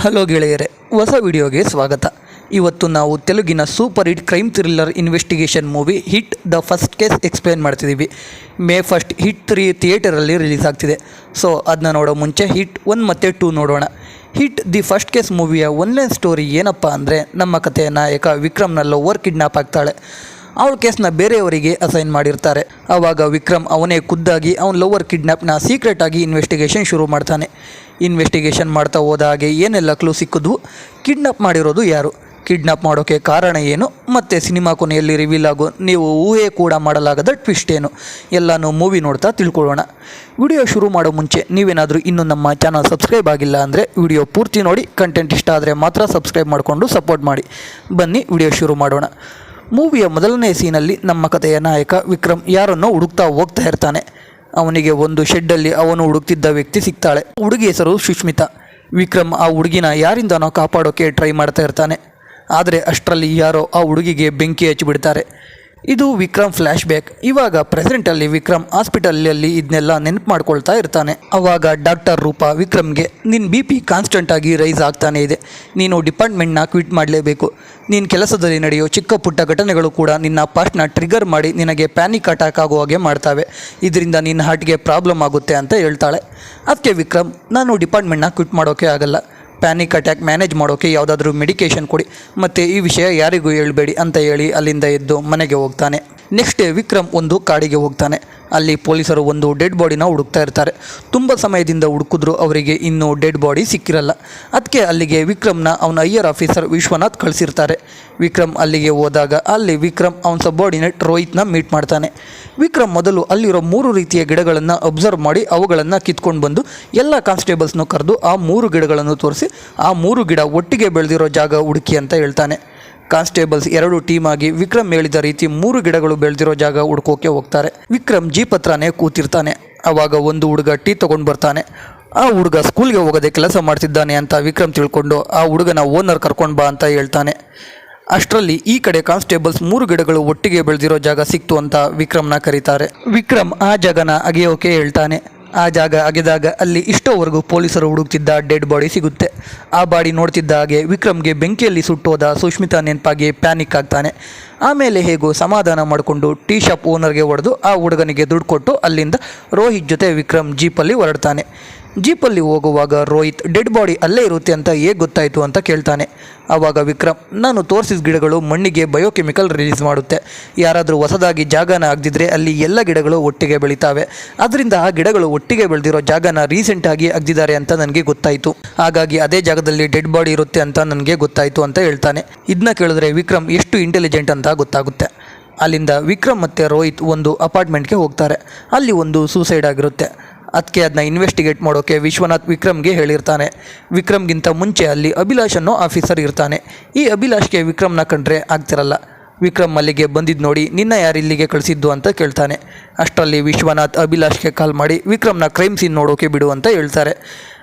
Hello ಗೆಳೆಯರೆ, ಹೊಸ ವಿಡಿಯೋಗೆ ಸ್ವಾಗತ. ಇವತ್ತು ನಾವು ತೆಲುಗಿನ super hit crime thriller investigation movie hit the first case explain ಮಾಡ್ತಿದ್ದೀವಿ. ಮೇ ಫಸ್ಟ್ ಹಿಟ್ ತ್ರೀ ಥಿಯೇಟರಲ್ಲಿ ರಿಲೀಸ್ ಆಗ್ತಿದೆ. ಸೊ ಅದನ್ನ ನೋಡೋ ಮುಂಚೆ ಹಿಟ್ ಒನ್ ಮತ್ತು ಟೂ ನೋಡೋಣ. ಹಿಟ್ ದಿ ಫಸ್ಟ್ ಕೇಸ್ ಮೂವಿಯ ಒನ್ಲೈನ್ ಸ್ಟೋರಿ ಏನಪ್ಪ ಅಂದರೆ, ನಮ್ಮ ಕಥೆಯ ನಾಯಕ ವಿಕ್ರಮ್ನ ಲವರ್ ಕಿಡ್ನಾಪ್ ಆಗ್ತಾಳೆ. ಅವಳ ಕೇಸ್ನ ಬೇರೆಯವರಿಗೆ ಅಸೈನ್ ಮಾಡಿರ್ತಾರೆ. ಆವಾಗ ವಿಕ್ರಮ್ ಅವನೇ ಖುದ್ದಾಗಿ ಅವನ ಲವರ್ ಕಿಡ್ನಾಪ್ನ ಸೀಕ್ರೆಟಾಗಿ ಇನ್ವೆಸ್ಟಿಗೇಷನ್ ಶುರು ಮಾಡ್ತಾನೆ. ಇನ್ವೆಸ್ಟಿಗೇಷನ್ ಮಾಡ್ತಾ ಹೋದ ಹಾಗೆ ಏನೆಲ್ಲ ಕ್ಲೂ ಸಿಕ್ಕಿದ್ವು ಕಿಡ್ನಾಪ್ ಮಾಡಿರೋದು ಯಾರು? ಕಿಡ್ನಾಪ್ ಮಾಡೋಕ್ಕೆ ಕಾರಣ ಏನು? ಮತ್ತು ಸಿನಿಮಾ ಕೊನೆಯಲ್ಲಿ ರಿವೀಲ್ ಆಗೋ ನೀವು ಊಹೆ ಕೂಡ ಮಾಡಲಾಗದ ಟ್ವಿಸ್ಟ್ ಏನು? ಎಲ್ಲನೂ ಮೂವಿ ನೋಡ್ತಾ ತಿಳ್ಕೊಳ್ಳೋಣ. ವಿಡಿಯೋ ಶುರು ಮಾಡೋ ಮುಂಚೆ ನೀವೇನಾದರೂ ಇನ್ನೂ ನಮ್ಮ ಚಾನಲ್ ಸಬ್ಸ್ಕ್ರೈಬ್ ಆಗಿಲ್ಲ ಅಂದರೆ ವಿಡಿಯೋ ಪೂರ್ತಿ ನೋಡಿ ಕಂಟೆಂಟ್ ಇಷ್ಟ ಆದರೆ ಮಾತ್ರ ಸಬ್ಸ್ಕ್ರೈಬ್ ಮಾಡಿಕೊಂಡು ಸಪೋರ್ಟ್ ಮಾಡಿ. ಬನ್ನಿ, ವಿಡಿಯೋ ಶುರು ಮಾಡೋಣ. ಮೂವಿಯ ಮೊದಲನೇ ಸೀನಲ್ಲಿ ನಮ್ಮ ಕಥೆಯ ನಾಯಕ ವಿಕ್ರಮ್ ಯಾರನ್ನೋ ಹುಡುಕ್ತಾ ಹೋಗ್ತಾ ಇರ್ತಾನೆ. ಅವನಿಗೆ ಒಂದು ಶೆಡ್ಡಲ್ಲಿ ಅವನು ಹುಡುಕ್ತಿದ್ದ ವ್ಯಕ್ತಿ ಸಿಗ್ತಾಳೆ. ಹುಡುಗಿ ಹೆಸರು ಸುಷ್ಮಿತಾ ವಿಕ್ರಮ್ ಆ ಹುಡುಗಿನ ಯಾರಿಂದನೋ ಕಾಪಾಡೋಕೆ ಟ್ರೈ ಮಾಡ್ತಾ ಇರ್ತಾನೆ. ಆದರೆ ಅಷ್ಟರಲ್ಲಿ ಯಾರೋ ಆ ಹುಡುಗಿಗೆ ಬೆಂಕಿ ಹಚ್ಚಿಬಿಡ್ತಾರೆ. ಇದು ವಿಕ್ರಮ್ ಫ್ಲ್ಯಾಶ್ ಬ್ಯಾಕ್ ಇವಾಗ ಪ್ರೆಸೆಂಟಲ್ಲಿ ವಿಕ್ರಮ್ ಹಾಸ್ಪಿಟಲಲ್ಲಿ ಇದನ್ನೆಲ್ಲ ನೆನಪು ಮಾಡ್ಕೊಳ್ತಾ ಇರ್ತಾನೆ. ಅವಾಗ ಡಾಕ್ಟರ್ ರೂಪಾ ವಿಕ್ರಮ್ಗೆ ನಿನ್ನ ಬಿ ಪಿ ಕಾನ್ಸ್ಟೆಂಟ್ ಆಗಿ ರೈಸ್ ಆಗ್ತಾನೆ ಇದೆ. ನೀನು ಡಿಪಾರ್ಟ್ಮೆಂಟ್ನ ಕ್ವಿಟ್ ಮಾಡಲೇಬೇಕು. ನೀನು ಕೆಲಸದಲ್ಲಿ ನಡೆಯೋ ಚಿಕ್ಕ ಪುಟ್ಟ ಘಟನೆಗಳು ಕೂಡ ನಿನ್ನ ಪಾಸ್ಟ್ನ ಟ್ರಿಗರ್ ಮಾಡಿ ನಿನಗೆ ಪ್ಯಾನಿಕ್ ಅಟ್ಯಾಕ್ ಆಗೋ ಹಾಗೆ ಮಾಡ್ತಾವೆ. ಇದರಿಂದ ನಿನ್ನ ಹಾರ್ಟ್ಗೆ ಪ್ರಾಬ್ಲಮ್ ಆಗುತ್ತೆ ಅಂತ ಹೇಳ್ತಾಳೆ. ಅದಕ್ಕೆ ವಿಕ್ರಮ್, ನಾನು ಡಿಪಾರ್ಟ್ಮೆಂಟ್ನ ಕ್ವಿಟ್ ಮಾಡೋಕ್ಕೆ ಆಗಲ್ಲ. ಪ್ಯಾನಿಕ್ ಅಟ್ಯಾಕ್ ಮ್ಯಾನೇಜ್ ಮಾಡೋಕ್ಕೆ ಯಾವುದಾದ್ರೂ ಮೆಡಿಕೇಷನ್ ಕೊಡಿ. ಮತ್ತು ಈ ವಿಷಯ ಯಾರಿಗೂ ಹೇಳಬೇಡಿ ಅಂತ ಹೇಳಿ ಅಲ್ಲಿಂದ ಎದ್ದು ಮನೆಗೆ ಹೋಗ್ತಾನೆ. ನೆಕ್ಸ್ಟ್ ಡೇ ವಿಕ್ರಮ್ ಒಂದು ಕಾಡಿಗೆ ಹೋಗ್ತಾನೆ. ಅಲ್ಲಿ ಪೊಲೀಸರು ಒಂದು ಡೆಡ್ ಬಾಡಿನ ಹುಡುಕ್ತಾ ಇರ್ತಾರೆ. ತುಂಬ ಸಮಯದಿಂದ ಹುಡುಕಿದ್ರು ಅವರಿಗೆ ಇನ್ನೂ ಡೆಡ್ ಬಾಡಿ ಸಿಕ್ಕಿರಲ್ಲ. ಅದಕ್ಕೆ ಅಲ್ಲಿಗೆ ವಿಕ್ರಮ್ನ ಅವನ ಅಯ್ಯರ್ ಆಫೀಸರ್ ವಿಶ್ವನಾಥ್ ಕಳಿಸಿರ್ತಾರೆ. ವಿಕ್ರಮ್ ಅಲ್ಲಿಗೆ ಹೋದಾಗ ಅಲ್ಲಿ ವಿಕ್ರಮ್ ಅವನ ಸಬಾರ್ಡಿನೇಟ್ ರೋಹಿತ್ನ ಮೀಟ್ ಮಾಡ್ತಾನೆ. ವಿಕ್ರಮ್ ಮೊದಲು ಅಲ್ಲಿರೋ ಮೂರು ರೀತಿಯ ಗಿಡಗಳನ್ನು ಅಬ್ಸರ್ವ್ ಮಾಡಿ ಅವುಗಳನ್ನು ಕಿತ್ಕೊಂಡು ಬಂದು ಎಲ್ಲ ಕಾನ್ಸ್ಟೇಬಲ್ಸ್ನೂ ಕರೆದು ಆ ಮೂರು ಗಿಡಗಳನ್ನು ತೋರಿಸಿ ಆ ಮೂರು ಗಿಡ ಒಟ್ಟಿಗೆ ಬೆಳೆದಿರೋ ಜಾಗ ಹುಡುಕಿ ಅಂತ ಹೇಳ್ತಾನೆ. ಕಾನ್ಸ್ಟೇಬಲ್ಸ್ ಎರಡು ಟೀಮ್ ಆಗಿ ವಿಕ್ರಮ್ ಹೇಳಿದ ರೀತಿ ಮೂರು ಗಿಡಗಳು ಬೆಳೆದಿರೋ ಜಾಗ ಹುಡ್ಕೋಕೆ ಹೋಗ್ತಾರೆ. ವಿಕ್ರಮ್ ಜೀಪ್ ಹತ್ರನೇ ಕೂತಿರ್ತಾನೆ. ಆವಾಗ ಒಂದು ಹುಡುಗ ಟೀ ತೊಗೊಂಡು ಬರ್ತಾನೆ. ಆ ಹುಡುಗ ಸ್ಕೂಲ್ಗೆ ಹೋಗೋದೆ ಕೆಲಸ ಮಾಡ್ತಿದ್ದಾನೆ ಅಂತ ವಿಕ್ರಮ್ ತಿಳ್ಕೊಂಡು ಆ ಹುಡುಗನ ಓನರ್ ಕರ್ಕೊಂಡು ಬಾ ಅಂತ ಹೇಳ್ತಾನೆ. ಅಷ್ಟರಲ್ಲಿ ಈ ಕಡೆ ಕಾನ್ಸ್ಟೇಬಲ್ಸ್ ಮೂರು ಗಿಡಗಳು ಒಟ್ಟಿಗೆ ಬೆಳೆದಿರೋ ಜಾಗ ಸಿಕ್ತು ಅಂತ ವಿಕ್ರಮ್ನ ಕರೀತಾರೆ. ವಿಕ್ರಮ್ ಆ ಜಾಗನ ಅಗೆಯೋಕೆ ಹೇಳ್ತಾನೆ. ಆ ಜಾಗ ಅಗೆದಾಗ ಅಲ್ಲಿ ಇಷ್ಟೋವರೆಗೂ ಪೊಲೀಸರು ಹುಡುಕ್ತಿದ್ದ ಡೆಡ್ ಬಾಡಿ ಸಿಗುತ್ತೆ. ಆ ಬಾಡಿ ನೋಡ್ತಿದ್ದ ಹಾಗೆ ವಿಕ್ರಮ್ಗೆ ಬೆಂಕಿಯಲ್ಲಿ ಸುಟ್ಟೋದ ಸುಷ್ಮಿತಾ ನೆನಪಾಗಿ ಪ್ಯಾನಿಕ್ ಆಗ್ತಾನೆ. ಆಮೇಲೆ ಹೇಗೋ ಸಮಾಧಾನ ಮಾಡಿಕೊಂಡು ಟೀ ಶಾಪ್ ಓನರ್ಗೆ ಹೊಡೆದು ಆ ಹುಡುಗನಿಗೆ ದುಡ್ಡು ಕೊಟ್ಟು ಅಲ್ಲಿಂದ ರೋಹಿತ್ ಜೊತೆ ವಿಕ್ರಮ್ ಜೀಪಲ್ಲಿ ಹೊರಡ್ತಾನೆ. ಜೀಪಲ್ಲಿ ಹೋಗುವಾಗ ರೋಹಿತ್ ಡೆಡ್ ಬಾಡಿ ಅಲ್ಲೇ ಇರುತ್ತೆ ಅಂತ ಹೇಗೆ ಗೊತ್ತಾಯಿತು ಅಂತ ಕೇಳ್ತಾನೆ. ಆವಾಗ ವಿಕ್ರಮ್, ನಾನು ತೋರಿಸಿದ ಗಿಡಗಳು ಮಣ್ಣಿಗೆ ಬಯೋಕೆಮಿಕಲ್ ರಿಲೀಸ್ ಮಾಡುತ್ತೆ. ಯಾರಾದರೂ ಹೊಸದಾಗಿ ಜಾಗನ ಅಗ್ದಿದ್ರೆ ಅಲ್ಲಿ ಎಲ್ಲ ಗಿಡಗಳು ಒಟ್ಟಿಗೆ ಬೆಳೀತಾವೆ. ಅದರಿಂದ ಆ ಗಿಡಗಳು ಒಟ್ಟಿಗೆ ಬೆಳೆದಿರೋ ಜಾಗನ ರೀಸೆಂಟಾಗಿ ಅಗ್ದಿದ್ದಾರೆ ಅಂತ ನನಗೆ ಗೊತ್ತಾಯಿತು. ಹಾಗಾಗಿ ಅದೇ ಜಾಗದಲ್ಲಿ ಡೆಡ್ ಬಾಡಿ ಇರುತ್ತೆ ಅಂತ ನನಗೆ ಗೊತ್ತಾಯಿತು ಅಂತ ಹೇಳ್ತಾನೆ. ಇದನ್ನ ಕೇಳಿದ್ರೆ ವಿಕ್ರಮ್, ಎಷ್ಟು ಇಂಟೆಲಿಜೆಂಟ್ ಅಂತ ಗೊತ್ತಾಗುತ್ತೆ. ಅಲ್ಲಿಂದ ವಿಕ್ರಮ್ ಮತ್ತು ರೋಹಿತ್ ಒಂದು ಅಪಾರ್ಟ್ಮೆಂಟ್ಗೆ ಹೋಗ್ತಾರೆ. ಅಲ್ಲಿ ಒಂದು ಸೂಸೈಡ್ ಆಗಿರುತ್ತೆ. ಅದಕ್ಕೆ ಅದನ್ನ ಇನ್ವೆಸ್ಟಿಗೇಟ್ ಮಾಡೋಕ್ಕೆ ವಿಶ್ವನಾಥ್ ವಿಕ್ರಮ್ಗೆ ಹೇಳಿರ್ತಾನೆ. ವಿಕ್ರಮ್ಗಿಂತ ಮುಂಚೆ ಅಲ್ಲಿ ಅಭಿಲಾಷ್ ಅನ್ನೋ ಆಫೀಸರ್ ಇರ್ತಾನೆ. ಈ ಅಭಿಲಾಷ್ಗೆ ವಿಕ್ರಮ್ನ ಕಂಡ್ರೆ ಆಗ್ತಿರಲ್ಲ. ವಿಕ್ರಮ್ ಅಲ್ಲಿಗೆ ಬಂದಿದ್ದು ನೋಡಿ ನಿನ್ನ ಯಾರು ಇಲ್ಲಿಗೆ ಕಳಿಸಿದ್ದು ಅಂತ ಕೇಳ್ತಾನೆ. ಅಷ್ಟರಲ್ಲಿ ವಿಶ್ವನಾಥ್ ಅಭಿಲಾಷ್ಗೆ ಕಾಲ್ ಮಾಡಿ ವಿಕ್ರಮ್ನ ಕ್ರೈಮ್ ಸೀನ್ ನೋಡೋಕೆ ಬಿಡು ಅಂತ ಹೇಳ್ತಾರೆ.